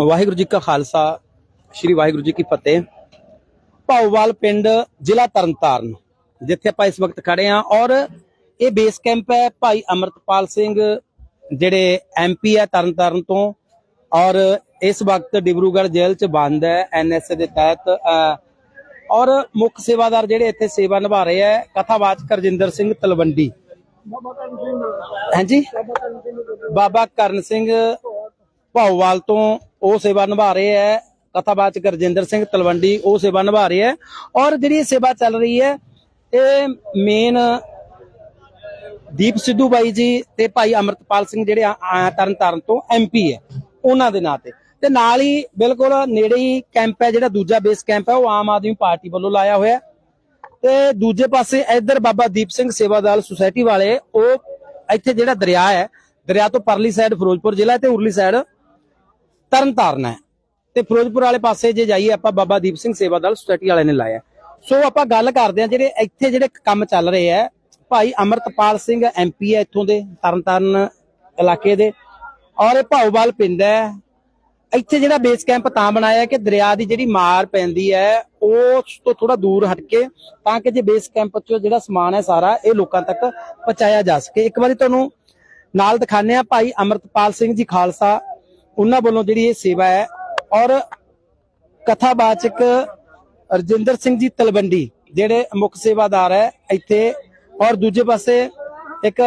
ਵਾਹਿਗੁਰੂ ਜੀ ਕਾ ਖਾਲਸਾ ਸ੍ਰੀ ਵਾਹਿਗੁਰੂ ਜੀ ਕੀ ਫਤਿਹ। ਭਾਉਵਾਲ ਪਿੰਡ ਜ਼ਿਲ੍ਹਾ ਤਰਨਤਾਰਨ ਜਿੱਥੇ ਆਪਾਂ ਇਸ ਵਕਤ ਖੜੇ ਆ ਔਰ ਇਹ ਬੇਸ ਕੈਂਪ ਹੈ ਭਾਈ ਅਮਰਤਪਾਲ ਸਿੰਘ ਜਿਹੜੇ ਐਮਪੀ ਹੈ ਤਰਨਤਾਰਨ ਤੋਂ ਔਰ ਇਸ ਵਕਤ ਡਿਬਰੂਗੜ੍ਹ ਜੇਲ੍ਹ 'ਚ ਬੰਦ ਹੈ ਐਨਐਸਏ ਦੇ ਤਹਿਤ ਅਹ, ਔਰ ਮੁੱਖ ਸੇਵਾਦਾਰ ਜਿਹੜੇ ਇੱਥੇ ਸੇਵਾ ਨਿਭਾ ਰਹੇ ਹੈ ਕਥਾਵਾਚਕ ਰਜਿੰਦਰ ਸਿੰਘ ਤਲਵੰਡੀ। ਹਾਂਜੀ? ਬਾਬਾ ਕਰਨ ਸਿੰਘ ਭਾਉਵਾਲ ਤੋਂ ਉਹ ਸੇਵਾ ਨਿਭਾ ਰਹੇ ਹੈ। ਕਥਾਵਾਚਕ ਰਜਿੰਦਰ ਸਿੰਘ ਤਲਵੰਡੀ ਉਹ ਸੇਵਾ ਨਿਭਾ ਰਹੇ ਹੈ। ਔਰ ਜਿਹੜੀ ਇਹ ਸੇਵਾ ਚੱਲ ਰਹੀ ਹੈ, ਇਹ ਮੇਨ ਦੀਪ ਸਿੱਧੂ ਬਾਈ ਜੀ ਤੇ ਭਾਈ ਅਮਰਤਪਾਲ ਸਿੰਘ ਜਿਹੜੇ ਆ- ਤਰਨ ਤਾਰਨ ਤੋਂ ਐਮਪੀ ਹੈ, ਉਹਨਾਂ ਦੇ ਨਾਂ ਤੇ। ਤੇ ਨਾਲ ਹੀ ਬਿਲਕੁਲ ਨੇੜੇ ਹੀ ਕੈਂਪ ਹੈ, ਜਿਹੜਾ ਦੂਜਾ ਬੇਸ ਕੈਂਪ ਹੈ, ਉਹ ਆਮ ਆਦਮੀ ਪਾਰਟੀ ਵੱਲੋਂ ਲਾਇਆ ਹੋਇਆ ਤੇ ਦੂਜੇ ਪਾਸੇ ਇੱਧਰ ਬਾਬਾ ਦੀਪ ਸਿੰਘ ਸੇਵਾਦਾਰ ਸੁਸਾਇਟੀ ਵਾਲੇ, ਉਹ ਇੱਥੇ ਜਿਹੜਾ ਦਰਿਆ ਹੈ, ਦਰਿਆ ਤੋਂ ਪਰਲੀ ਸਾਈਡ ਫਿਰੋਜ਼ਪੁਰ ਜ਼ਿਲ੍ਹਾ ਤੇ ਉਰਲੀ ਸਾਈਡ ਤਰਨ ਹੈ। ਤੇ ਫਿਰੋਜ਼ਪੁਰ ਵਾਲੇ ਪਾਸੇ ਜੇ ਜਾਈਏ ਆਪਾਂ, ਬਾਬਾ ਦੀਪ ਸਿੰਘ ਸੇਵਾਦਾਰ ਸੁਸਾਇਟੀ ਵਾਲੇ ਨੇ ਲਾਇਆ ਸੋ ਆਪਾਂ ਗੱਲ ਕਰਦੇ ਹਾਂ ਜਿਹੜੇ ਇੱਥੇ ਜਿਹੜੇ ਕੰਮ ਚੱਲ ਰਹੇ ਹੈ, ਭਾਈ ਅਮਰਤਪਾਲ ਸਿੰਘ ਐਮਪੀ ਹੈ ਇੱਥੋਂ ਦੇ ਤਰਨ ਤਾਰਨ ਇਲਾਕੇ ਦੇ। ਔਰ ਇਹ ਭਾਉਵਾਲ ਪਿੰਡ ਹੈ ਇੱਥੇ ਜਿਹੜਾ ਬੇਸ ਕੈਂਪ ਤਾਂ ਬਣਾਇਆ ਕਿ ਦਰਿਆ ਦੀ ਜਿਹੜੀ ਮਾਰ ਪੈਂਦੀ ਹੈ ਉਸ ਤੋਂ ਥੋੜਾ ਦੂਰ ਹਟ ਕੇ ਤਾਂ ਕਿ ਜੇ ਬੇਸ ਕੈਂਪ 'ਚ ਜਿਹੜਾ ਸਮਾਨ ਹੈ ਸਾਰਾ ਇਹ ਲੋਕਾਂ ਤੱਕ ਪਹੁੰਚਾਇਆ ਜਾ ਸਕੇ। ਇੱਕ ਵਾਰੀ ਤੁਹਾਨੂੰ ਨਾਲ ਦਿਖਾਣੇ ਆ ਭਾਈ ਅਮਰਤਪਾਲ ਸਿੰਘ ਜੀ ਖਾਲਸਾ, ਉਹਨਾਂ ਵੱਲੋਂ ਜਿਹੜੀ ਇਹ ਸੇਵਾ ਹੈ ਔਰ ਕਥਾਵਾਚਕ ਰਜਿੰਦਰ ਸਿੰਘ ਜੀ ਤਲਵੰਡੀ, ਜਿਹੜੇ ਮੁੱਖ ਸੇਵਾਦਾਰ ਹੈ ਇੱਥੇ ਔਰ ਦੂਜੇ ਪਾਸੇ ਇੱਕ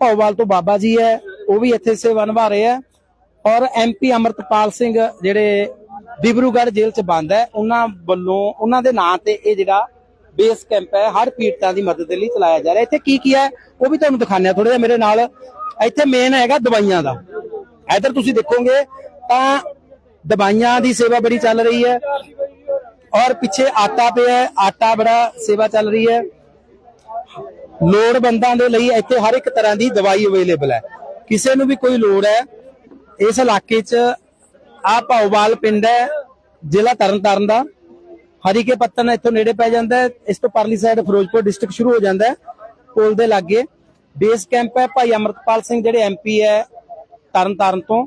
ਭੌਵਾਲ ਤੋਂ ਬਾਬਾ ਜੀ ਹੈ, ਉਹ ਵੀ ਇੱਥੇ ਸੇਵਾ ਨਿਭਾ ਰਹੇ ਹੈ। ਔਰ ਐਮਪੀ ਅਮਰਤਪਾਲ ਸਿੰਘ ਜਿਹੜੇ ਡਿਬਰੂਗੜ੍ਹ ਜੇਲ੍ਹ 'ਚ ਬੰਦ ਹੈ, ਉਹਨਾਂ ਵੱਲੋਂ, ਉਹਨਾਂ ਦੇ ਨਾਂ ਤੇ ਇਹ ਜਿਹੜਾ ਬੇਸ ਕੈਂਪ ਹੈ ਹਰ ਪੀੜਤਾਂ ਦੀ ਮਦਦ ਲਈ ਚਲਾਇਆ ਜਾ ਰਿਹਾ। ਇੱਥੇ ਕੀ ਕੀ ਹੈ, ਉਹ ਵੀ ਤੁਹਾਨੂੰ ਦਿਖਾਉਂਦੇ ਥੋੜਾ ਜਿਹਾ ਮੇਰੇ ਨਾਲ। ਇੱਥੇ ਮੇਨ ਹੈਗਾ ਦਵਾਈਆਂ ਦਾ। ਇੱਧਰ ਤੁਸੀਂ ਦੇਖੋਗੇ ਤਾਂ ਦਵਾਈਆਂ ਦੀ ਸੇਵਾ ਬੜੀ ਚੱਲ ਰਹੀ ਹੈ ਔਰ ਪਿੱਛੇ ਆਟਾ ਪਿਆ ਹੈ, ਆਟਾ ਬੜਾ ਸੇਵਾ ਚੱਲ ਰਹੀ ਹੈ। ਲੋੜਵੰਦਾਂ ਦੇ ਲਈ ਇੱਥੇ ਹਰ ਇੱਕ ਤਰ੍ਹਾਂ ਦੀ ਦਵਾਈ ਅਵੇਲੇਬਲ ਹੈ। ਕਿਸੇ ਨੂੰ ਵੀ ਕੋਈ ਲੋੜ ਹੈ ਇਸ ਇਲਾਕੇ 'ਚ ਆ ਭਾਉਵਾਲ ਪਿੰਡ ਹੈ, ਜ਼ਿਲ੍ਹਾ ਤਰਨਤਾਰਨ ਦਾ। ਹਰੀਕੇ ਪੱਤਨ ਇੱਥੋਂ ਨੇੜੇ ਪੈ ਜਾਂਦਾ ਹੈ, ਇਸ ਤੋਂ ਪਰਲੀ ਸਾਈਡ ਫਿਰੋਜ਼ਪੁਰ ਡਿਸਟ੍ਰਿਕਟ ਸ਼ੁਰੂ ਹੋ ਜਾਂਦਾ ਹੈ, ਪੁਲ ਦੇ ਲਾਗੇ। ਬੇਸ ਕੈਂਪ ਹੈ ਭਾਈ ਅਮਰਤਪਾਲ ਸਿੰਘ, ਜਿਹੜੇ ਐਮਪੀ ਹੈ ਤਰਨਤਾਰਨ ਤੋਂ।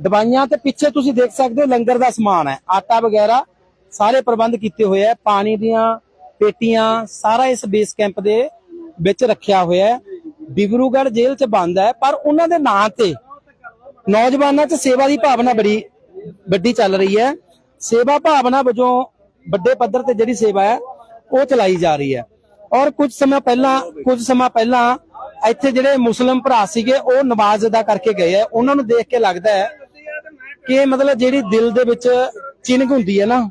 ਦਵਾਈਆਂ ਤੇ ਪਿੱਛੇ ਤੁਸੀਂ ਦੇਖ ਸਕਦੇ ਹੋ, ਲੰਗਰ ਦਾ ਸਮਾਨ ਹੈ। ਆਟਾ ਵਗੈਰਾ ਸਾਰੇ ਪ੍ਰਬੰਧ ਕੀਤੇ ਹੋਏ ਹੈ, ਪਾਣੀ ਦੀਆਂ ਪੇਟੀਆਂ, ਸਾਰਾ ਇਸ ਬੇਸ ਕੈਂਪ ਦੇ ਵਿੱਚ ਰੱਖਿਆ ਹੋਇਆ ਹੈ। ਡਿਬਰੂਗੜ੍ਹ ਜੇਲ੍ਹ 'ਚ ਬੰਦ ਹੈ, ਪਰ ਉਹਨਾਂ ਦੇ ਨਾਂ ਤੇ ਨੌਜਵਾਨਾਂ 'ਚ ਸੇਵਾ ਦੀ ਭਾਵਨਾ ਬੜੀ ਵੱਡੀ ਚੱਲ ਰਹੀ ਹੈ। ਸੇਵਾ ਭਾਵਨਾ ਵਜੋਂ ਵੱਡੇ ਪੱਧਰ ਤੇ ਜਿਹੜੀ ਸੇਵਾ ਹੈ, ਉਹ ਚਲਾਈ ਜਾ ਰਹੀ ਹੈ। ਔਰ ਕੁਝ ਸਮਾਂ ਪਹਿਲਾਂ, ਕੁਝ ਸਮਾਂ ਪਹਿਲਾਂ ਇੱਥੇ ਜਿਹੜੇ ਮੁਸਲਮ ਭਰਾ ਸੀਗੇ, ਉਹ ਨਮਾਜ਼ ਅਦਾ ਕਰਕੇ ਗਏ ਆ ਉਹਨਾਂ ਨੂੰ ਦੇਖ ਕੇ ਲੱਗਦਾ ਹੈ ਕਿ ਮਤਲਬ ਜਿਹੜੀ ਦਿਲ ਦੇ ਵਿੱਚ ਚਿੰਨਗ ਹੁੰਦੀ ਹੈ ਨਾ,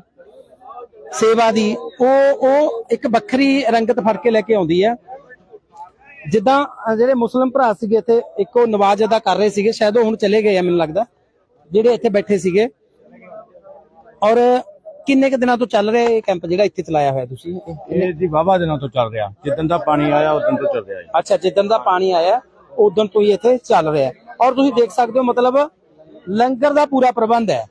ਸੇਵਾ ਦੀ, ਉਹ ਉਹ ਇੱਕ ਵੱਖਰੀ ਰੰਗਤ ਫੜ ਕੇ ਲੈ ਕੇ ਆਉਂਦੀ ਹੈ। ਜਿੱਦਾਂ ਅ, ਜਿਹੜੇ ਮੁਸਲਮ ਭਰਾ ਸੀਗੇ ਇੱਥੇ ਇੱਕੋ ਨਵਾਜ਼ ਅਦਾ ਕਰ ਰਹੇ ਸੀਗੇ ਸ਼ਾਇਦ ਉਹ ਹੁਣ ਚਲੇ ਗਏ ਆ ਮੈਨੂੰ ਲੱਗਦਾ ਜਿਹੜੇ ਇੱਥੇ ਬੈਠੇ ਸੀਗੇ। ਔਰ ਕਿੰਨੇ ਕੁ ਦਿਨਾਂ ਤੋਂ ਚੱਲ ਰਿਹਾ ਇਹ ਕੈਂਪ ਜਿਹੜਾ ਇੱਥੇ ਚਲਾਇਆ ਹੋਇਆ ਤੁਸੀਂ? ਇਹ ਜੀ ਵਾਵਾ ਦਿਨਾਂ ਤੋਂ ਚੱਲ ਰਿਹਾ। ਜਿੱਦਣ ਦਾ ਪਾਣੀ ਆਇਆ ਉਦੋਂ ਤੋਂ ਚੱਲ ਰਿਹਾ ਜੀ। ਅੱਛਾ ਜਿੱਦਣ ਦਾ ਪਾਣੀ ਆਇਆ ਉਦੋਂ ਤੋਂ ਹੀ ਇੱਥੇ ਚੱਲ ਰਿਹਾ। ਹੈ। ਔਰ ਤੁਸੀਂ ਦੇਖ ਸਕਦੇ ਹੋ ਮਤਲਬ ਲੰਗਰ ਦਾ ਪੂਰਾ ਪ੍ਰਬੰਧ ਹੈ।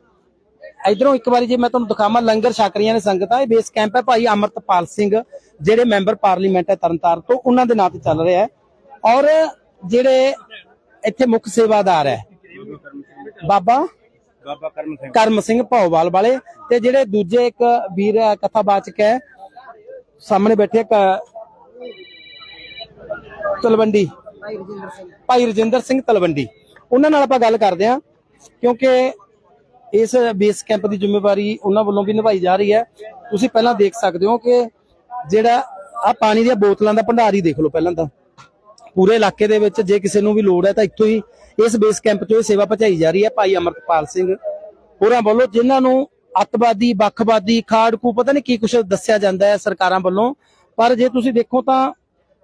ਇਧਰੋਂ ਇੱਕ ਵਾਰੀ ਜੇ ਮੈਂ ਤੁਹਾਨੂੰ ਦਿਖਾਵਾਂ ਲੰਗਰ ਛਕ ਰਹੀਆਂ ਨੇ ਸੰਗਤਾਂ ਇਹ ਬੇਸ ਕੈਂਪ ਹੈ ਭਾਈ ਅਮਰਤਪਾਲ ਸਿੰਘ। ਜਿਹੜੇ ਮੈਂਬਰ ਪਾਰਲੀਮੈਂਟ ਹੈ ਤਰਨਤਾਰਨ ਤੋਂ ਉਹਨਾਂ ਦੇ ਨਾਂ ਤੇ ਚੱਲ ਰਿਹਾ ਹੈ। ਔਰ ਜਿਹੜੇ ਇੱਥੇ ਮੁੱਖ ਸੇਵਾਦਾਰ ਹੈ ਬਾਬਾ ਬਾਬਾ ਕਰਮ ਸਿੰਘ ਕਰਮ ਸਿੰਘ ਭੌਵਾਲ ਵਾਲੇ ਤੇ ਜਿਹੜੇ ਦੂਜੇ ਇੱਕ ਵੀਰ ਹੈ, ਕਥਾਵਾਚਕ ਹੈ ਸਾਹਮਣੇ ਬੈਠੇ ਇੱਕ ਤਲਵੰਡੀ ਭਾਈ ਰਜਿੰਦਰ ਸਿੰਘ ਤਲਵੰਡੀ। ਉਹਨਾਂ ਨਾਲ ਆਪਾਂ ਗੱਲ ਕਰਦੇ ਹਾਂ ਕਿਉਂਕਿ ਇਸ ਬੇਸ ਕੈਂਪ ਦੀ ਜ਼ਿੰਮੇਵਾਰੀ ਉਹਨਾਂ ਵੱਲੋਂ ਵੀ ਨਿਭਾਈ ਜਾ ਰਹੀ ਹੈ। ਤੁਸੀਂ ਪਹਿਲਾਂ ਦੇਖ ਸਕਦੇ ਹੋ ਕਿ ਜਿਹੜਾ ਆ ਪਾਣੀ ਦੀਆਂ ਬੋਤਲਾਂ ਦਾ ਭੰਡਾਰ ਹੀ ਦੇਖ ਲਓ ਪਹਿਲਾਂ ਤਾਂ। ਪੂਰੇ ਇਲਾਕੇ ਦੇ ਵਿੱਚ ਜੇ ਕਿਸੇ ਨੂੰ ਵੀ ਲੋੜ ਹੈ ਤਾਂ ਇੱਥੋਂ ਹੀ ਇਸ ਬੇਸ ਕੈਂਪ ਤੋਂ ਇਹ ਸੇਵਾ ਪਹੁੰਚਾਈ ਜਾ ਰਹੀ ਹੈ ਭਾਈ ਅਮਰਤਪਾਲ ਸਿੰਘ। ਹੋਰਾਂ ਵੱਲੋਂ ਜਿਨ੍ਹਾਂ ਨੂੰ ਅੱਤਵਾਦੀ, ਵੱਖਵਾਦੀ, ਖਾੜਕੂ ਪਤਾ ਨਹੀਂ ਕੀ ਕੁਛ ਦੱਸਿਆ ਜਾਂਦਾ ਹੈ ਸਰਕਾਰਾਂ ਵੱਲੋਂ, ਪਰ ਜੇ ਤੁਸੀਂ ਦੇਖੋ ਤਾਂ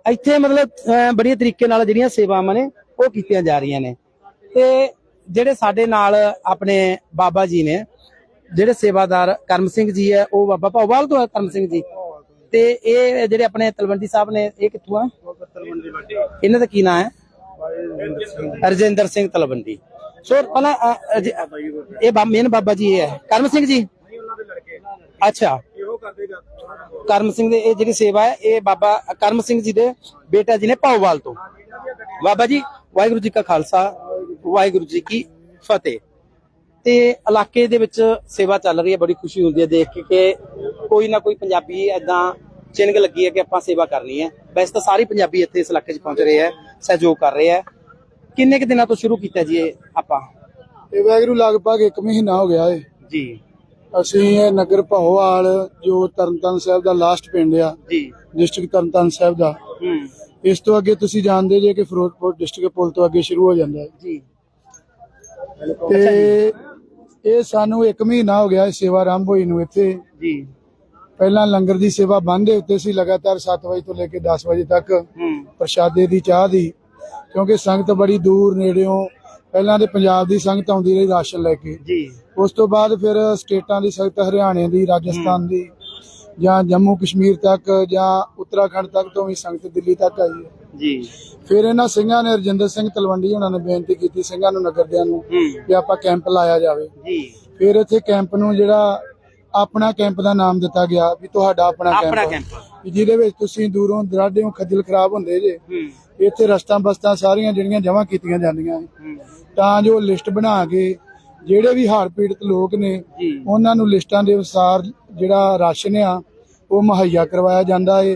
ਇੱਥੇ ਮਤਲਬ ਬੜੀ ਤਰੀਕੇ ਨਾਲ ਜਿਹੜੀਆਂ ਸੇਵਾਵਾਂ ਨੇ, ਉਹ ਕੀਤੀਆਂ ਜਾ ਰਹੀਆਂ ਨੇ। ਤੇ ਜਿਹੜੇ ਸਾਡੇ ਨਾਲ ਆਪਣੇ ਬਾਬਾ ਜੀ ਨੇ, ਜਿਹੜੇ ਸੇਵਾਦਾਰ ਕਰਮ ਸਿੰਘ ਜੀ ਹੈ, ਉਹ ਬਾਬਾ ਭੌਵਾਲ ਤੋਂ ਹੈ, ਕਰਮ ਸਿੰਘ ਜੀ। ਤੇ ਇਹ ਜਿਹੜੇ ਆਪਣੇ ਤਲਵੰਡੀ ਸਾਹਿਬ ਨੇ, ਇਹ ਕਿੱਥੋਂ ਆ? ਇਹਨਾਂ ਦਾ ਕੀ ਨਾਮ ਹੈ? ਰਜਿੰਦਰ ਸਿੰਘ ਤਲਵੰਡੀ। ਸੋ ਪਹਿਲਾਂ ਇਹ ਮੇਨ ਬਾਬਾ ਜੀ ਇਹ ਹੈ। ਕਰਮ ਸਿੰਘ ਜੀ? ਅੱਛਾ। ਕਰਮ ਸਿੰਘ ਦੇ, ਇਹ ਜਿਹੜੀ ਸੇਵਾ ਹੈ, ਇਹ ਬਾਬਾ ਕਰਮ ਸਿੰਘ ਜੀ ਦੇ ਬੇਟਾ ਜੀ ਨੇ ਭਾਉਵਾਲ ਤੋਂ। ਬਾਬਾ ਜੀ, ਵਾਹਿਗੁਰੂ ਜੀ ਕਾ ਖਾਲਸਾ, ਵਾਹਿਗੁਰੂ ਜੀ ਕੀ ਫਤਿਹ। ਤੇ ਇਲਾਕੇ ਦੇ ਵਿੱਚ ਸੇਵਾ ਚੱਲ ਰਹੀ ਹੈ ਬੜੀ ਖੁਸ਼ੀ ਹੁੰਦੀ ਹੈ ਦੇਖ ਕੇ ਕਿ ਕੋਈ ਨਾ ਕੋਈ ਪੰਜਾਬੀ ਐਦਾਂ ਚਿੰਨਗ ਲੱਗੀ ਹੈ ਕਿ ਆਪਾਂ ਸੇਵਾ ਕਰਨੀ ਹੈ। ਵੈਸੇ ਤਾਂ ਸਾਰੇ ਪੰਜਾਬੀ ਇੱਥੇ ਇਸ ਇਲਾਕੇ 'ਚ ਪਹੁੰਚ ਰਹੇ ਹੈ ਸਹਿਯੋਗ ਕਰ ਰਹੇ ਹੈ। ਕਿੰਨੇ ਕੁ ਦਿਨਾਂ ਤੋਂ ਸ਼ੁਰੂ ਕੀਤਾ ਜੀ ਇਹ ਆਪਾਂ? ਇਹ ਵੈਗਰੂ ਲਗਭਗ 1 ਮਹੀਨਾ ਹੋ ਗਿਆ ਏ। ਜੀ। ਅਸੀਂ ਇਹ ਨਗਰ ਭੌਵਾਲ ਜੋ ਤਰਨਤਾਰਨ ਸਾਹਿਬ ਦਾ ਲਾਸਟ ਪਿੰਡ ਆ ਜੀ। ਡਿਸਟ੍ਰਿਕਟ ਤਰਨਤਾਰਨ ਸਾਹਿਬ ਦਾ ਹੂੰ। ਇਸ ਤੋਂ ਅੱਗੇ ਤੁਸੀਂ ਜਾਣਦੇ ਜੇ ਕਿ ਫਿਰੋਜ਼ਪੁਰ ਡਿਸਟ੍ਰਿਕਟ ਪੁਲ ਤੋਂ ਅੱਗੇ ਸ਼ੁਰੂ ਹੋ ਜਾਂਦਾ ਹੈ। ਜੀ। ਤੇ ਇਹ ਸਾਨੂੰ 1 ਮਹੀਨਾ ਹੋ ਗਿਆ ਇਹ ਸੇਵਾ ਆਰੰਭ ਹੋਈ ਨੂੰ ਇੱਥੇ। ਜੀ। ਪਹਿਲਾਂ ਲੰਗਰ ਦੀ ਸੇਵਾ ਬੰਦ ਦੇ ਉੱਤੇ ਸੀ ਲਗਾਤਾਰ 7 ਵਜੇ ਤੋਂ ਲੈ ਕੇ 10 ਵਜੇ ਤੱਕ ਪ੍ਰਸ਼ਾਦੇ ਦੀ ਚਾਹ ਦੀ ਕਿਉਂਕਿ ਸੰਗਤ ਬੜੀ ਦੂਰ ਨੇੜਿਓਂ ਪਹਿਲਾਂ ਤੇ ਪੰਜਾਬ ਦੀ ਸੰਗਤ ਆਉਂਦੀ ਰਹੀ ਰਾਸ਼ਨ ਲੈ ਕੇ। ਜੀ। ਉਸ ਤੋਂ ਬਾਅਦ ਫਿਰ ਸਟੇਟਾਂ ਦੀ ਸੰਗਤ ਹਰਿਆਣੇ ਦੀ ਰਾਜਸਥਾਨ ਦੀ ਜਾਂ ਜੰਮੂ ਕਸ਼ਮੀਰ ਤੱਕ ਜਾਂ ਉੱਤਰਾਖੰਡ ਤੱਕ ਤੋਂ ਵੀ ਸੰਗਤ ਦਿੱਲੀ ਤੱਕ ਆਈ ਹੈ। ਜੀ। ਫਿਰ ਇਹਨਾਂ ਸਿੰਘਾਂ ਨੇ ਰਜਿੰਦਰ ਸਿੰਘ ਤਲਵੰਡੀ ਉਹਨਾਂ ਨੇ ਬੇਨਤੀ ਕੀਤੀ ਸਿੰਘਾਂ ਨੂੰ ਨਗਰਦਿਆਂ ਨੂੰ ਕਿ ਆਪਾਂ ਕੈਂਪ ਲਾਇਆ ਜਾਵੇ। ਜੀ। ਫਿਰ ਇੱਥੇ ਕੈਂਪ ਨੂੰ ਜਿਹੜਾ ਆਪਣਾ ਕੈਂਪ ਦਾ ਨਾਮ ਦਿੱਤਾ ਗਿਆ ਵੀ ਤੁਹਾਡਾ ਆਪਣਾ ਕੈਂਪ ਜਿਹਦੇ ਵਿੱਚ ਤੁਸੀਂ ਦੂਰੋਂ ਦਰਾਡਿਓਂ ਖੱਜਲ ਖਰਾਬ ਹੁੰਦੇ ਜੇ ਇੱਥੇ ਰਸਤਾਂ ਬਸਤਾਂ ਸਾਰੀਆਂ ਜਿਹੜੀਆਂ ਜਮ੍ਹਾਂ ਕੀਤੀਆਂ ਜਾਂਦੀਆਂ ਤਾਂ ਜੋ ਲਿਸਟ ਬਣਾ ਕੇ ਜਿਹੜੇ ਵੀ ਹੜ੍ਹ ਪੀੜਤ ਲੋਕ ਨੇ ਉਹਨਾਂ ਨੂੰ ਲਿਸਟਾਂ ਦੇ ਅਨੁਸਾਰ ਜਿਹੜਾ ਰਾਸ਼ਨ ਆ ਉਹ ਮੁਹੱਈਆ ਕਰਵਾਇਆ ਜਾਂਦਾ ਹੈ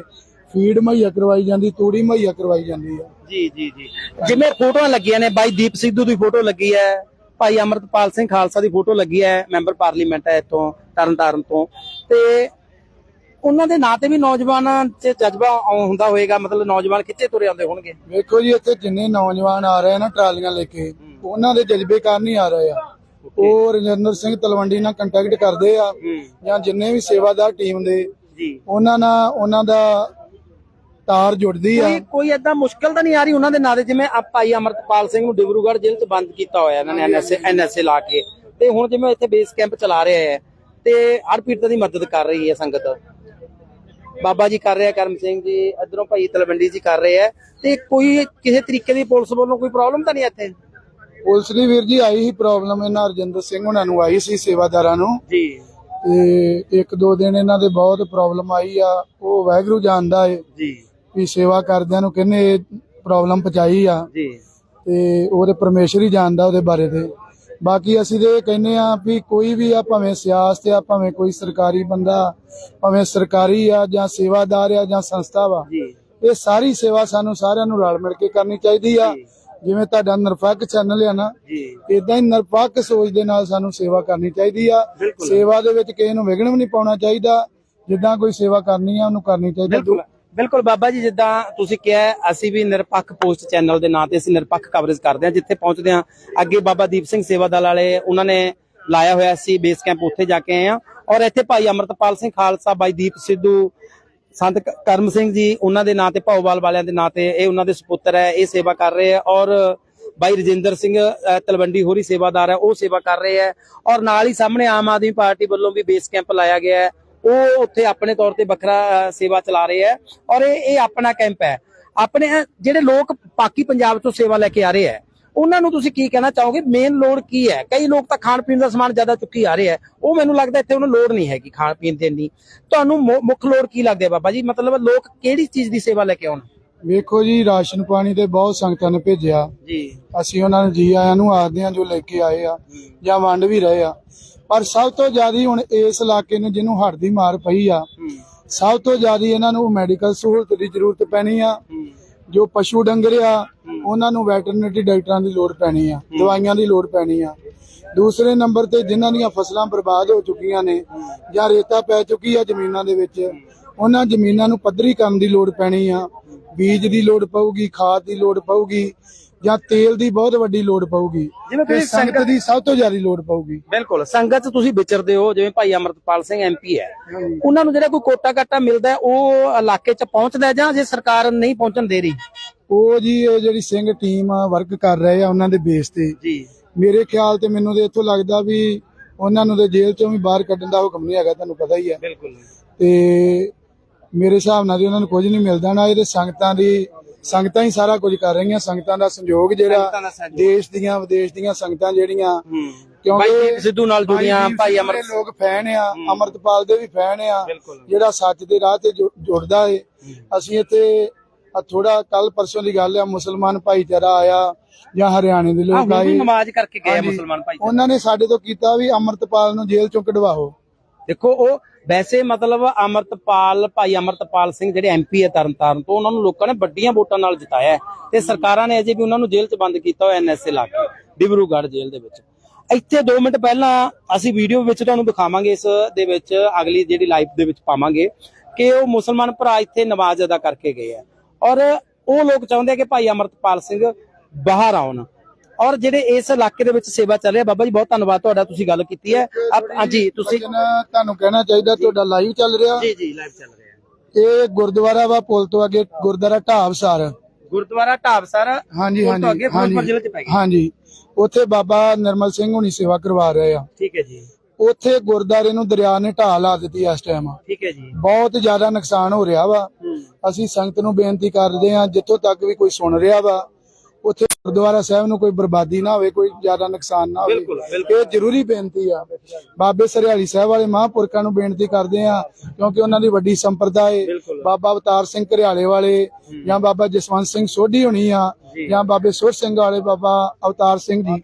ਫੀਡ ਮੁਹੱਈਆ ਕਰਵਾਈ ਜਾਂਦੀ ਤੂੜੀ ਮੁਹੱਈਆ ਕਰਵਾਈ ਜਾਂਦੀ ਹੈ। ਜੀ ਜੀ ਜੀ। ਜਿਵੇਂ ਫੋਟੋਆਂ ਲੱਗੀਆਂ ਨੇ ਬਾਈ ਦੀਪ ਸਿੱਧੂ ਦੀ ਫੋਟੋ ਲੱਗੀ ਹੈ ਭਾਈ ਅਮਰਤਪਾਲ ਸਿੰਘ ਖਾਲਸਾ ਦੀ ਫੋਟੋ ਲੱਗੀ ਹੈ ਮੈਂਬਰ ਪਾਰਲੀਮੈਂਟ ਹੈ ਇੱਥੋਂ ਤਰਨਤਾਰਨ ਤੋਂ। ਤੇ ਉਹਨਾਂ ਦੇ ਨਾਂ ਤੇ ਵੀ ਨੌਜਵਾਨਾਂ 'ਚ ਜਜ਼ਬਾ ਆਉਂ- ਹੁੰਦਾ ਹੋਏਗਾ ਮਤਲਬ ਨੌਜਵਾਨ ਕਿੱਥੇ ਤੁਰੇ ਆਉਂਦੇ ਹੋਣਗੇ? ਵੇਖੋ ਜੀ ਇੱਥੇ ਜਿੰਨੇ ਨੌਜਵਾਨ ਆ ਰਹੇ ਆ ਨਾ ਟਰਾਲੀਆਂ ਲੈ ਕੇ ਉਹਨਾਂ ਦੇ ਜਜ਼ਬੇ ਕਾਰਨ ਹੀ ਆ ਰਹੇ ਆ। ਉਹ ਰਜਿੰਦਰ ਸਿੰਘ ਤਲਵੰਡੀ ਨਾਲ ਕੰਟੈਕਟ ਕਰਦੇ ਆ ਜਾਂ ਜਿੰਨੇ ਵੀ ਸੇਵਾਦਾਰ ਟੀਮ ਦੇ ਜੀ। ਉਹਨਾਂ ਨਾਲ ਉਹਨਾਂ ਦਾ ਤਾਰ ਜੁੜਦੀ ਆ। ਕੋਈ ਕੋਈ ਏਦਾਂ ਮੁਸ਼ਕਲ ਤਾਂ ਨਹੀਂ ਆ ਰਹੀ ਉਹਨਾਂ ਦੇ ਨਾਂ ਤੇ? ਜਿਵੇਂ ਆ ਭਾਈ ਅਮਰਤਪਾਲ ਸਿੰਘ ਨੂੰ ਡਿਬਰੂਗੜ੍ਹ ਜੇਲ੍ਹ 'ਚ ਬੰਦ ਕੀਤਾ ਹੋਇਆ ਇਹਨਾਂ ਨੇ ਐਨਐਸਏ ਐਨਐਸਏ ਲਾ ਕੇ। ਤੇ ਹੁਣ ਜਿਵੇਂ ਇੱਥੇ ਬੇਸ ਕੈਂਪ ਚਲਾ ਰਹੇ ਹੈ ਤੇ ਹਰ ਪੀੜਤ ਦੀ ਮਦਦ ਕਰ ਰਹੀ ਹੈ ਸੰਗਤ। ਬਾਬਾ ਜੀ ਕਰ ਰਿਹਾ ਕਰਮ ਸਿੰਘ ਜੀ ਇਧਰੋਂ ਭਾਈ ਤਲਵੰਡੀ ਜੀ ਕਰ ਰਹੇ ਹੈ। ਤੇ ਕੋਈ ਕਿਸੇ ਤਰੀਕੇ ਦੀ ਪੁਲਿਸ ਵੱਲੋਂ ਕੋਈ ਪ੍ਰੋਬਲਮ ਤਾਂ ਨਹੀਂ ਇੱਥੇ? ਪੁਲਿਸ ਦੀ ਵੀਰ ਜੀ ਆਈ ਸੀ ਪ੍ਰੋਬਲਮ ਇਹਨਾਂ ਰਜਿੰਦਰ ਸਿੰਘ ਉਹਨਾਂ ਨੂੰ ਆਈ ਸੀ ਸੇਵਾਦਾਰਾਂ ਨੂੰ। ਜੀ। ਤੇ ਇੱਕ ਦੋ ਦਿਨ ਇਹਨਾਂ ਦੇ ਬਹੁਤ ਪ੍ਰੋਬਲਮ ਆਈ ਆ ਉਹ ਵੈਗਰੂ ਜਾਣਦਾ ਏ। ਜੀ। ਵੀ ਸੇਵਾ ਕਰਦਿਆਂ ਨੂੰ ਕਿੰਨੇ ਪ੍ਰੋਬਲਮ ਪਹੁੰਚਾਈ ਆ। ਜੀ। ਤੇ ਉਹਦੇ ਪਰਮੇਸ਼ਰ ਹੀ ਜਾਣਦਾ ਉਹਦੇ ਬਾਰੇ ਤੇ। ਬਾਕੀ ਅਸੀਂ ਤੇ ਕਹਿੰਦੇ ਆ ਵੀ ਕੋਈ ਵੀ ਆ ਭਾਵੇਂ ਸਿਆਸਤ ਆ ਭਾਵੇਂ ਕੋਈ ਸਰਕਾਰੀ ਬੰਦਾ ਭਾਵੇਂ ਸਰਕਾਰੀ ਆ ਜਾਂ ਸੇਵਾਦਾਰ ਆ ਜਾਂ ਸੰਸਥਾ ਵਾ ਇਹ ਸਾਰੀ ਸੇਵਾ ਸਾਨੂੰ ਸਾਰਿਆਂ ਨੂੰ ਰਲ ਮਿਲ ਕੇ ਕਰਨੀ ਚਾਹੀਦੀ ਆ। ਜਿਵੇਂ ਤੁਹਾਡਾ ਨਿਰਪੱਖ ਚੈਨਲ ਆ ਨਾ ਇਦਾਂ ਹੀ ਨਿਰਪੱਖ ਸੋਚ ਦੇ ਨਾਲ ਸਾਨੂੰ ਸੇਵਾ ਕਰਨੀ ਚਾਹੀਦੀ ਆ। ਸੇਵਾ ਦੇ ਵਿੱਚ ਕਿਸੇ ਨੂੰ ਵਿਘਨ ਵੀ ਨਹੀਂ ਪਾਉਣਾ ਚਾਹੀਦਾ। ਜਿੱਦਾਂ ਕੋਈ ਸੇਵਾ ਕਰਨੀ ਆ ਉਹਨੂੰ ਕਰਨੀ ਚਾਹੀਦੀ। ਬਿਲਕੁਲ ਬਾਬਾ ਜੀ, ਜਿੱਦਾਂ ਤੁਸੀਂ ਕਿਹਾ, ਅਸੀਂ ਵੀ ਨਿਰਪੱਖ ਪੋਸਟ ਚੈਨਲ ਦੇ ਨਾਂ ਤੇ ਅਸੀਂ ਨਿਰਪੱਖ ਕਵਰੇਜ ਕਰਦੇ ਹਾਂ, ਜਿੱਥੇ ਪਹੁੰਚਦੇ ਹਾਂ। ਅੱਗੇ ਬਾਬਾ ਦੀਪ ਸਿੰਘ ਸੇਵਾ ਦਲ ਵਾਲੇ, ਉਹਨਾਂ ਨੇ ਲਾਇਆ ਹੋਇਆ ਸੀ ਬੇਸ ਕੈਂਪ ਉੱਥੇ ਜਾ ਕੇ ਆਏ ਆ ਔਰ ਇੱਥੇ ਭਾਈ ਅਮਰਤਪਾਲ ਸਿੰਘ ਖਾਲਸਾ, ਬਾਈ ਦੀਪ ਸਿੱਧੂ, ਸੰਤ ਕਰਮ ਸਿੰਘ ਜੀ, ਉਹਨਾਂ ਦੇ ਨਾਂ ਤੇ ਭੌਵਾਲ ਵਾਲਿਆਂ ਦੇ ਨਾਂ ਤੇ, ਇਹ ਉਹਨਾਂ ਦੇ ਸੁਪੁੱਤਰ ਹੈ, ਇਹ ਸੇਵਾ ਕਰ ਰਹੇ ਹੈ। ਔਰ ਬਾਈ ਰਜਿੰਦਰ ਸਿੰਘ ਤਲਵੰਡੀ ਹੋਰੀ ਸੇਵਾਦਾਰ ਹੈ, ਉਹ ਸੇਵਾ ਕਰ ਰਹੇ ਹੈ। ਔਰ ਨਾਲ ਹੀ ਸਾਹਮਣੇ ਆਮ ਆਦਮੀ ਪਾਰਟੀ ਵੱਲੋਂ ਵੀ ਬੇਸ ਕੈਂਪ ਲਾਇਆ ਗਿਆ ਹੈ। ਉਹ ਉੱਥੇ ਆਪਣੇ ਤੌਰ ਤੇ ਵੱਖਰਾ ਸੇਵਾ ਚਲਾ ਰਹੇ ਹੈ ਔਰ ਇਹ ਇਹ ਆਪਣਾ ਕੈਂਪ ਹੈ। ਆਪਣੇ ਜਿਹੜੇ ਲੋਕ ਬਾਕੀ ਪੰਜਾਬ ਤੋਂ ਸੇਵਾ ਲੈ ਕੇ ਆ ਰਹੇ ਹੈ ਉਹਨਾਂ ਨੂੰ ਤੁਸੀਂ ਕੀ ਕਹਿਣਾ ਚਾਹੋਗੇ? ਮੇਨ ਲੋੜ ਕੀ ਹੈ? ਕਈ ਲੋਕ ਤਾਂ ਖਾਣ ਪੀਣ ਦਾ ਸਮਾਨ ਜ਼ਿਆਦਾ ਚੁੱਕੀ ਆ ਰਹੇ ਹੈ। ਉਹ ਮੈਨੂੰ ਲੱਗਦਾ ਇੱਥੇ ਉਹਨੂੰ ਲੋੜ ਨਹੀਂ ਹੈਗੀ ਖਾਣ ਪੀਣ ਦੀ। ਇੰਨੀ ਤੁਹਾਨੂੰ ਮੁੱਖ ਲੋੜ ਕੀ ਲੱਗਦੀ ਹੈ ਬਾਬਾ ਜੀ? ਮਤਲਬ ਲੋਕ ਕਿਹੜੀ ਚੀਜ਼ ਦੀ ਸੇਵਾ ਲੈ ਕੇ ਆਉਣ? ਵੇਖੋ ਜੀ ਰਾਸ਼ਨ ਪਾਣੀ ਤੇ ਬਹੁਤ ਸੰਗਤਾਂ ਨੇ ਭੇਜਿਆ। ਜੀ। ਅਸੀਂ ਉਹਨਾਂ ਨੂੰ ਜੀ ਆਇਆਂ ਨੂੰ ਆਖਦੇ ਆ ਜੋ ਲੈ ਕੇ ਆਏ ਆ ਜਾਂ ਵੰਡ ਵੀ ਰਹੇ ਆ। ਪਰ ਸਭ ਤੋਂ ਜ਼ਿਆਦਾ ਹੁਣ ਇਸ ਇਲਾਕੇ ਨੂੰ ਜਿਹਨੂੰ ਹੜ੍ਹ ਦੀ ਮਾਰ ਪਈ ਆ ਸਭ ਤੋਂ ਜ਼ਿਆਦਾ ਇਹਨਾਂ ਨੂੰ ਮੈਡੀਕਲ ਸਹੂਲਤ ਦੀ ਜ਼ਰੂਰਤ ਪੈਣੀ ਆ। ਜੋ ਪਸ਼ੂ ਡੰਗਰ ਆ ਉਹਨਾਂ ਨੂੰ ਵੈਟਰਨਰੀ ਡਾਕਟਰਾਂ ਦੀ ਲੋੜ ਪੈਣੀ ਆ ਦਵਾਈਆਂ ਦੀ ਲੋੜ ਪੈਣੀ ਆ। ਦੂਸਰੇ ਨੰਬਰ ਤੇ ਜਿਨ੍ਹਾਂ ਦੀਆਂ ਫਸਲਾਂ ਬਰਬਾਦ ਹੋ ਚੁੱਕੀਆਂ ਨੇ ਜਾਂ ਰੇਤਾ ਪੈ ਚੁੱਕੀ ਆ ਜ਼ਮੀਨਾਂ ਦੇ ਵਿੱਚ ਉਹਨਾਂ ਜ਼ਮੀਨਾਂ ਨੂੰ ਪੱਧਰੀ ਕਰਨ ਦੀ ਲੋੜ ਪੈਣੀ ਆ। ਬੀਜ ਦੀ ਲੋੜ ਪਊਗੀ ਖਾਦ ਦੀ ਲੋੜ ਪਊਗੀ। ਜਾਂ ਤੇਲ ਦੀ ਬਹੁਤ ਵੱਡੀ ਲੋੜ ਪਊਗੀ ਜਿਵੇਂ ਤੇ ਤੁਸੀਂ ਸੰਗਤ ਦੀ ਸਭ ਤੋਂ ਜ਼ਿਆਦਾ ਲੋੜ ਪਊਗੀ। ਬਿਲਕੁਲ ਸੰਗਤ 'ਚ ਤੁਸੀਂ ਵਿਚਰਦੇ ਹੋ ਜਿਵੇਂ ਭਾਈ ਅਮਰਤਪਾਲ ਸਿੰਘ ਐਮਪੀ ਹੈ। ਉਹਨਾਂ ਨੂੰ ਜਿਹੜਾ ਕੋਈ ਕੋਟਾ ਕਾਟਾ ਮਿਲਦਾ ਹੈ, ਉਹ ਇਲਾਕੇ 'ਚ ਪਹੁੰਚਦਾ ਹੈ ਜਾਂ ਜੇ ਸਰਕਾਰ ਨਹੀਂ ਪਹੁੰਚਣ ਦੇ ਰਹੀ? ਉਹ ਜੀ ਇਹ ਜਿਹੜੀ ਸਿੰਘ ਟੀਮ ਵਰਕ ਕਰ ਰਹੇ ਆ ਉਹਨਾਂ ਦੇ ਬੇਸ ਤੇ। ਜੀ। ਮੇਰੇ ਖਿਆਲ ਤੇ ਮੈਨੂੰ ਤੇ ਇੱਥੋਂ ਲੱਗਦਾ ਵੀ ਉਹਨਾਂ ਨੂੰ ਤੇ ਜੇਲ੍ਹ ਚੋਂ ਵੀ ਬਾਹਰ ਕੱਢਣ ਦਾ ਹੁਕਮ ਨਹੀਂ ਹੈਗਾ ਤੁਹਾਨੂੰ ਪਤਾ ਹੀ ਹੈ। ਬਿਲਕੁਲ। ਤੇ ਮੇਰੇ ਹਿਸਾਬ ਨਾਲ ਜੀ ਉਹਨਾਂ ਨੂੰ ਕੁਝ ਨਹੀਂ ਮਿਲਦਾ ਨਾ ਇਹਦੇ ਸੰਗਤਾਂ ਦੀ ਸੰਗਤਾਂ ਹੀ ਸਾਰਾ ਕੁਝ ਕਰ ਰਹੀਆਂ ਸੰਗਤਾਂ ਦਾ ਸੰਯੋਗ ਸੰਗਤਾਂ ਜਿਹੜਾ ਸਹਿਯੋਗ। ਦੇਸ਼ ਦੀਆਂ ਵਿਦੇਸ਼ ਦੀਆਂ ਸੰਗਤਾਂ ਜਿਹੜੀਆਂ ਭਾਈ ਦੀਪ ਸਿੱਧੂ ਨਾਲ ਜੁੜੀਆਂ ਦੀਪ ਭਾਈ ਸਿੱਧੂ ਅਮਰ ਦੇ ਲੋਕ ਫੈਨ ਆ ਅਮਰਤਪਾਲ ਦੇ ਵੀ ਫੈਨ ਆ ਬਿਲਕੁਲ। ਜਿਹੜਾ ਸੱਚ ਦੇ ਰਾਹ ਤੇ ਜੁ- ਜੁੜਦਾ ਏ। ਅਸੀਂ ਇੱਥੇ ਆ ਥੋੜਾ ਕੱਲ ਪਰਸੋਂ ਦੀ ਗੱਲ ਆ ਮੁਸਲਮਾਨ ਭਾਈਚਾਰਾ ਆਇਆ ਜਾਂ ਹਰਿਆਣੇ ਦੇ ਲੋਕ ਆਏ। ਨਮਾਜ਼ ਕਰਕੇ ਗਏ ਆ ਹਾਂਜੀ। ਮੁਸਲਮਾਨ ਭਾਈ ਉਹਨਾਂ ਨੇ ਸਾਡੇ ਤੋਂ ਕੀਤਾ ਵੀ ਅਮਰਤਪਾਲ ਨੂੰ ਜੇਲ੍ਹ ਚੋਂ ਕਢਵਾਓ। ਦੇਖੋ, ਉਹ ਵੈਸੇ ਮਤਲਬ ਅਮਰਤਪਾਲ, ਭਾਈ ਅਮਰਤਪਾਲ ਸਿੰਘ ਜਿਹੜੇ ਐਮਪੀ ਹੈ ਤਰਨਤਾਰਨ ਤੋਂ, ਉਹਨਾਂ ਨੂੰ ਲੋਕਾਂ ਨੇ ਵੱਡੀਆਂ ਵੋਟਾਂ ਨਾਲ ਜਿਤਾਇਆ ਤੇ ਸਰਕਾਰਾਂ ਨੇ ਅਜੇ ਵੀ ਉਹਨਾਂ ਨੂੰ ਜੇਲ੍ਹ 'ਚ ਬੰਦ ਕੀਤਾ ਹੋਇਆ ਐਨਐਸਏ ਲਾ ਕੇ, ਡਿਬਰੂਗੜ੍ਹ ਜੇਲ੍ਹ ਦੇ ਵਿੱਚ। ਇੱਥੇ 2 ਮਿੰਟ ਪਹਿਲਾਂ ਅਸੀਂ ਵੀਡੀਓ ਵਿੱਚ ਤੁਹਾਨੂੰ ਦਿਖਾਵਾਂਗੇ ਇਸ ਦੇ ਵਿੱਚ, ਅਗਲੀ ਜਿਹੜੀ ਲਾਈਵ ਦੇ ਵਿੱਚ ਪਾਵਾਂਗੇ ਕਿ ਉਹ ਮੁਸਲਮਾਨ ਭਰਾ ਇੱਥੇ ਨਮਾਜ਼ ਅਦਾ ਕਰਕੇ ਗਏ ਆ ਔਰ ਉਹ ਲੋਕ ਚਾਹੁੰਦੇ ਆ ਕਿ ਭਾਈ ਅਮਰਤਪਾਲ ਸਿੰਘ ਬਾਹਰ ਆਉਣ। ਔਰ ਜਿਹੜੇ ਇਸ ਇਲਾਕੇ ਦੇ ਵਿੱਚ ਸੇਵਾ ਚੱਲ ਰਹੀ ਬਾਬਾ ਜੀ ਬਹੁਤ ਧੰਨਵਾਦ ਤੁਹਾਡਾ ਤੁਸੀਂ ਗੱਲ ਕੀਤੀ ਹੈ। ਹਾਂਜੀ ਤੁਸੀਂ ਤੁਹਾਨੂੰ ਕਹਿਣਾ ਚਾਹੀਦਾ ਤੁਹਾਡਾ ਲਾਈਵ ਚੱਲ ਰਿਹਾ। ਜੀ ਜੀ ਲਾਈਵ ਚੱਲ ਰਿਹਾ। ਇਹ ਗੁਰਦੁਆਰਾ ਵਾ ਪੁਲ ਤੋਂ ਅੱਗੇ ਗੁਰਦੁਆਰਾ ਢਾਬਸਰ। ਗੁਰਦੁਆਰਾ ਢਾਬਸਰ ਹਾਂਜੀ ਹਾਂਜੀ ਫਿਰੋਜ਼ਪੁਰ ਜ਼ਿਲ੍ਹੇ 'ਚ ਪੈ ਹਾਂਜੀ ਗਿਆ। ਹਾਂਜੀ। ਉੱਥੇ ਬਾਬਾ ਨਿਰਮਲ ਸਿੰਘ ਹੁਣੀ ਸੇਵਾ ਕਰਵਾ ਰਹੇ ਆ। ਠੀਕ ਹੈ ਜੀ। ਉੱਥੇ ਗੁਰਦਾਰੇ ਨੂੰ ਦਰਿਆ ਨੇ ਢਾਹ ਲਾ ਦਿੱਤੀ ਇਸ ਟਾਈਮ ਠੀਕ ਹੈ ਜੀ। ਬਹੁਤ ਜ਼ਿਆਦਾ ਨੁਕਸਾਨ ਹੋ ਰਿਹਾ ਵਾ। ਅਸੀਂ ਸੰਗਤ ਨੂੰ ਬੇਨਤੀ ਕਰਦੇ ਹਾਂ ਜਿੱਥੋਂ ਤੱਕ ਵੀ ਕੋਈ ਸੁਣ ਰਿਹਾ ਵਾ ਉੱਥੇ ਗੁਰਦੁਆਰਾ ਸਾਹਿਬ ਨੂੰ ਕੋਈ ਬਰਬਾਦੀ ਨਾ ਹੋਵੇ ਕੋਈ ਜ਼ਿਆਦਾ ਨੁਕਸਾਨ ਨਾ ਹੋਵੇ। ਇਹ ਜ਼ਰੂਰੀ ਬੇਨਤੀ ਆ। ਬਾਬੇ ਸਰਿਆਲੀ ਸਾਹਿਬ ਵਾਲੇ ਮਹਾਂਪੁਰਖਾਂ ਨੂੰ ਬੇਨਤੀ ਕਰਦੇ ਆ ਕਿਉਂਕਿ ਉਹਨਾਂ ਦੀ ਵੱਡੀ ਸੰਪਰਦਾ ਏ ਬਾਬਾ ਅਵਤਾਰ ਸਿੰਘ ਘਰਿਆਲੇ ਵਾਲੇ ਜਾਂ ਬਾਬਾ ਜਸਵੰਤ ਸਿੰਘ ਸੋਢੀ ਹੋਣੀ ਆ ਜਾਂ ਬਾਬੇ ਸੁਰ ਸਿੰਘ ਵਾਲੇ ਬਾਬਾ ਅਵਤਾਰ ਸਿੰਘ ਜੀ।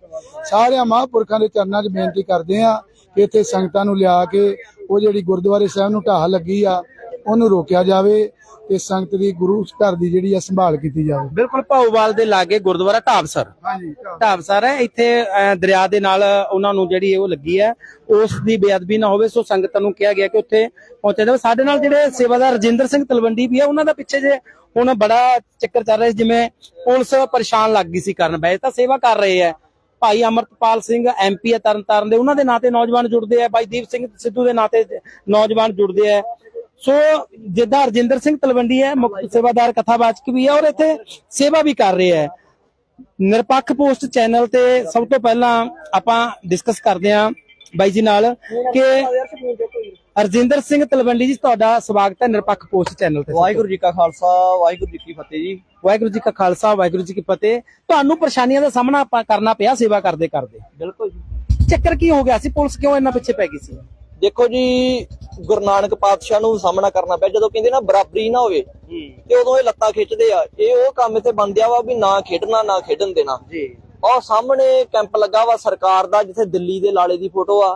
ਸਾਰਿਆਂ ਮਹਾਂਪੁਰਖਾਂ ਦੇ ਚਰਨਾਂ 'ਚ ਬੇਨਤੀ ਕਰਦੇ ਆ ਕਿ ਇੱਥੇ ਸੰਗਤਾਂ ਨੂੰ ਲਿਆ ਕੇ ਉਹ ਜਿਹੜੀ ਗੁਰਦੁਆਰੇ ਸਾਹਿਬ ਨੂੰ ਢਾਹ ਲੱਗੀ ਆ ਉਹਨੂੰ ਰੋਕਿਆ ਜਾਵੇ। ਤੇ ਸੰਗਤ ਦੀ ਗੁਰੂ ਘਰ ਦੀ ਜਿਹੜੀ ਆ ਸੰਭਾਲ ਕੀਤੀ ਜਾਵੇ। ਬਿਲਕੁਲ ਭਾਊਵਾਲ ਦੇ ਲਾਗੇ ਗੁਰਦੁਆਰਾ ਢਾਬਸਰ ਹਾਂਜੀ ਢਾਬਸਰ ਹੈ ਇੱਥੇ ਦਰਿਆ ਦੇ ਨਾਲ ਉਹਨਾਂ ਨੂੰ ਜਿਹੜੀ ਉਹ ਲੱਗੀ ਹੈ ਉਸ ਦੀ ਬੇਅਦਬੀ ਨਾ ਹੋਵੇ ਸੋ ਸੰਗਤਾਂ ਨੂੰ ਕਿਹਾ ਗਿਆ ਕਿ ਉੱਥੇ ਪਹੁੰਚਿਆ ਜਾਵੇ। ਸਾਡੇ ਨਾਲ ਜਿਹੜੇ ਸੇਵਾਦਾਰ ਰਜਿੰਦਰ ਸਿੰਘ ਤਲਵੰਡੀ ਵੀ ਹੈ ਉਹਨਾਂ ਦਾ ਪਿੱਛੇ ਜੇ ਹੁਣ ਬੜਾ ਚੱਕਰ ਚੱਲ ਰਿਹਾ ਜਿਵੇਂ ਪੁਲਿਸ ਪਰੇਸ਼ਾਨ ਲੱਗ ਗਈ ਸੀ ਕਰਨ ਵੈਸੇ ਤਾਂ ਸੇਵਾ ਕਰ ਰਹੇ ਹੈ। ਭਾਈ ਅਮਰਤਪਾਲ ਸਿੰਘ ਐਮਪੀ ਹੈ ਤਰਨਤਾਰਨ ਦੇ ਉਹਨਾਂ ਦੇ ਨਾਂ ਤੇ ਨੌਜਵਾਨ ਜੁੜਦੇ ਆ ਭਾਈ ਦੀਪ ਸਿੰਘ ਸਿੱਧੂ ਦੇ ਨਾਂ ਤੇ ਨੌਜਵਾਨ ਜੁੜਦੇ ਆ ਸੋ ਜਿੱਦਾਂ ਰਜਿੰਦਰ ਸਿੰਘ ਤਲਵੰਡੀ ਹੈ ਮੁੱਖ ਸੇਵਾਦਾਰ ਕਥਾਵਾਚਕ ਵੀ ਹੈ ਔਰ ਇੱਥੇ ਸੇਵਾ ਵੀ ਕਰ ਰਹੇ ਹੈ। ਨਿਰਪੱਖ ਪੋਸਟ ਚੈਨਲ ਤੇ ਸਭ ਤੋਂ ਪਹਿਲਾਂ ਆਪਾਂ ਡਿਸਕਸ ਕਰਦੇ ਹਾਂ ਬਾਈ ਜੀ ਨਾਲ ਕਿ ਰਜਿੰਦਰ ਸਿੰਘ ਤਲਵੰਡੀ ਜੀ ਤੁਹਾਡਾ ਸਵਾਗਤ ਹੈ ਨਿਰਪੱਖ ਪੋਸਟ ਚੈਨਲ ਤੇ। ਵਾਹਿਗੁਰੂ ਜੀ ਕਾ ਖਾਲਸਾ ਵਾਹਿਗੁਰੂ ਜੀ ਕੀ ਫਤਿਹ ਜੀ। ਵਾਹਿਗੁਰੂ ਜੀ ਕਾ ਖਾਲਸਾ ਵਾਹਿਗੁਰੂ ਜੀ ਕੀ ਫਤਿਹ। ਤੁਹਾਨੂੰ ਪਰੇਸ਼ਾਨੀਆਂ ਦਾ ਸਾਹਮਣਾ ਆਪਾਂ ਕਰਨਾ ਪਿਆ ਸੇਵਾ ਕਰਦੇ ਕਰਦੇ ਬਿਲਕੁਲ ਜੀ। ਚੱਕਰ ਕੀ ਹੋ ਗਿਆ ਸੀ? ਪੁਲਿਸ ਕਿਉਂ ਇੰਨਾ ਪਿੱਛੇ ਪੈ ਗਈ ਸੀ? ਦੇਖੋ ਜੀ ਗੁਰੂ ਨਾਨਕ ਪਾਤਸ਼ਾਹ ਨੂੰ ਸਾਹਮਣਾ ਕਰਨਾ ਪਿਆ ਜਦੋਂ ਕਹਿੰਦੇ ਨਾ ਬਰਾਬਰੀ ਨਾ ਹੋਵੇ ਤੇ ਉਦੋਂ ਇਹ ਲੱਤਾਂ ਖਿੱਚਦੇ ਆ। ਇਹ ਉਹ ਕੰਮ ਇੱਥੇ ਬੰਦਿਆ ਵਾ ਵੀ ਨਾ ਖੇਡਣਾ ਨਾ ਖੇਡਣ ਦੇਣਾ। ਜੀ। ਉਹ ਸਾਹਮਣੇ ਕੈਂਪ ਲੱਗਾ ਵਾ ਸਰਕਾਰ ਦਾ ਜਿੱਥੇ ਦਿੱਲੀ ਦੇ ਲਾਲੇ ਦੀ ਫੋਟੋ ਆ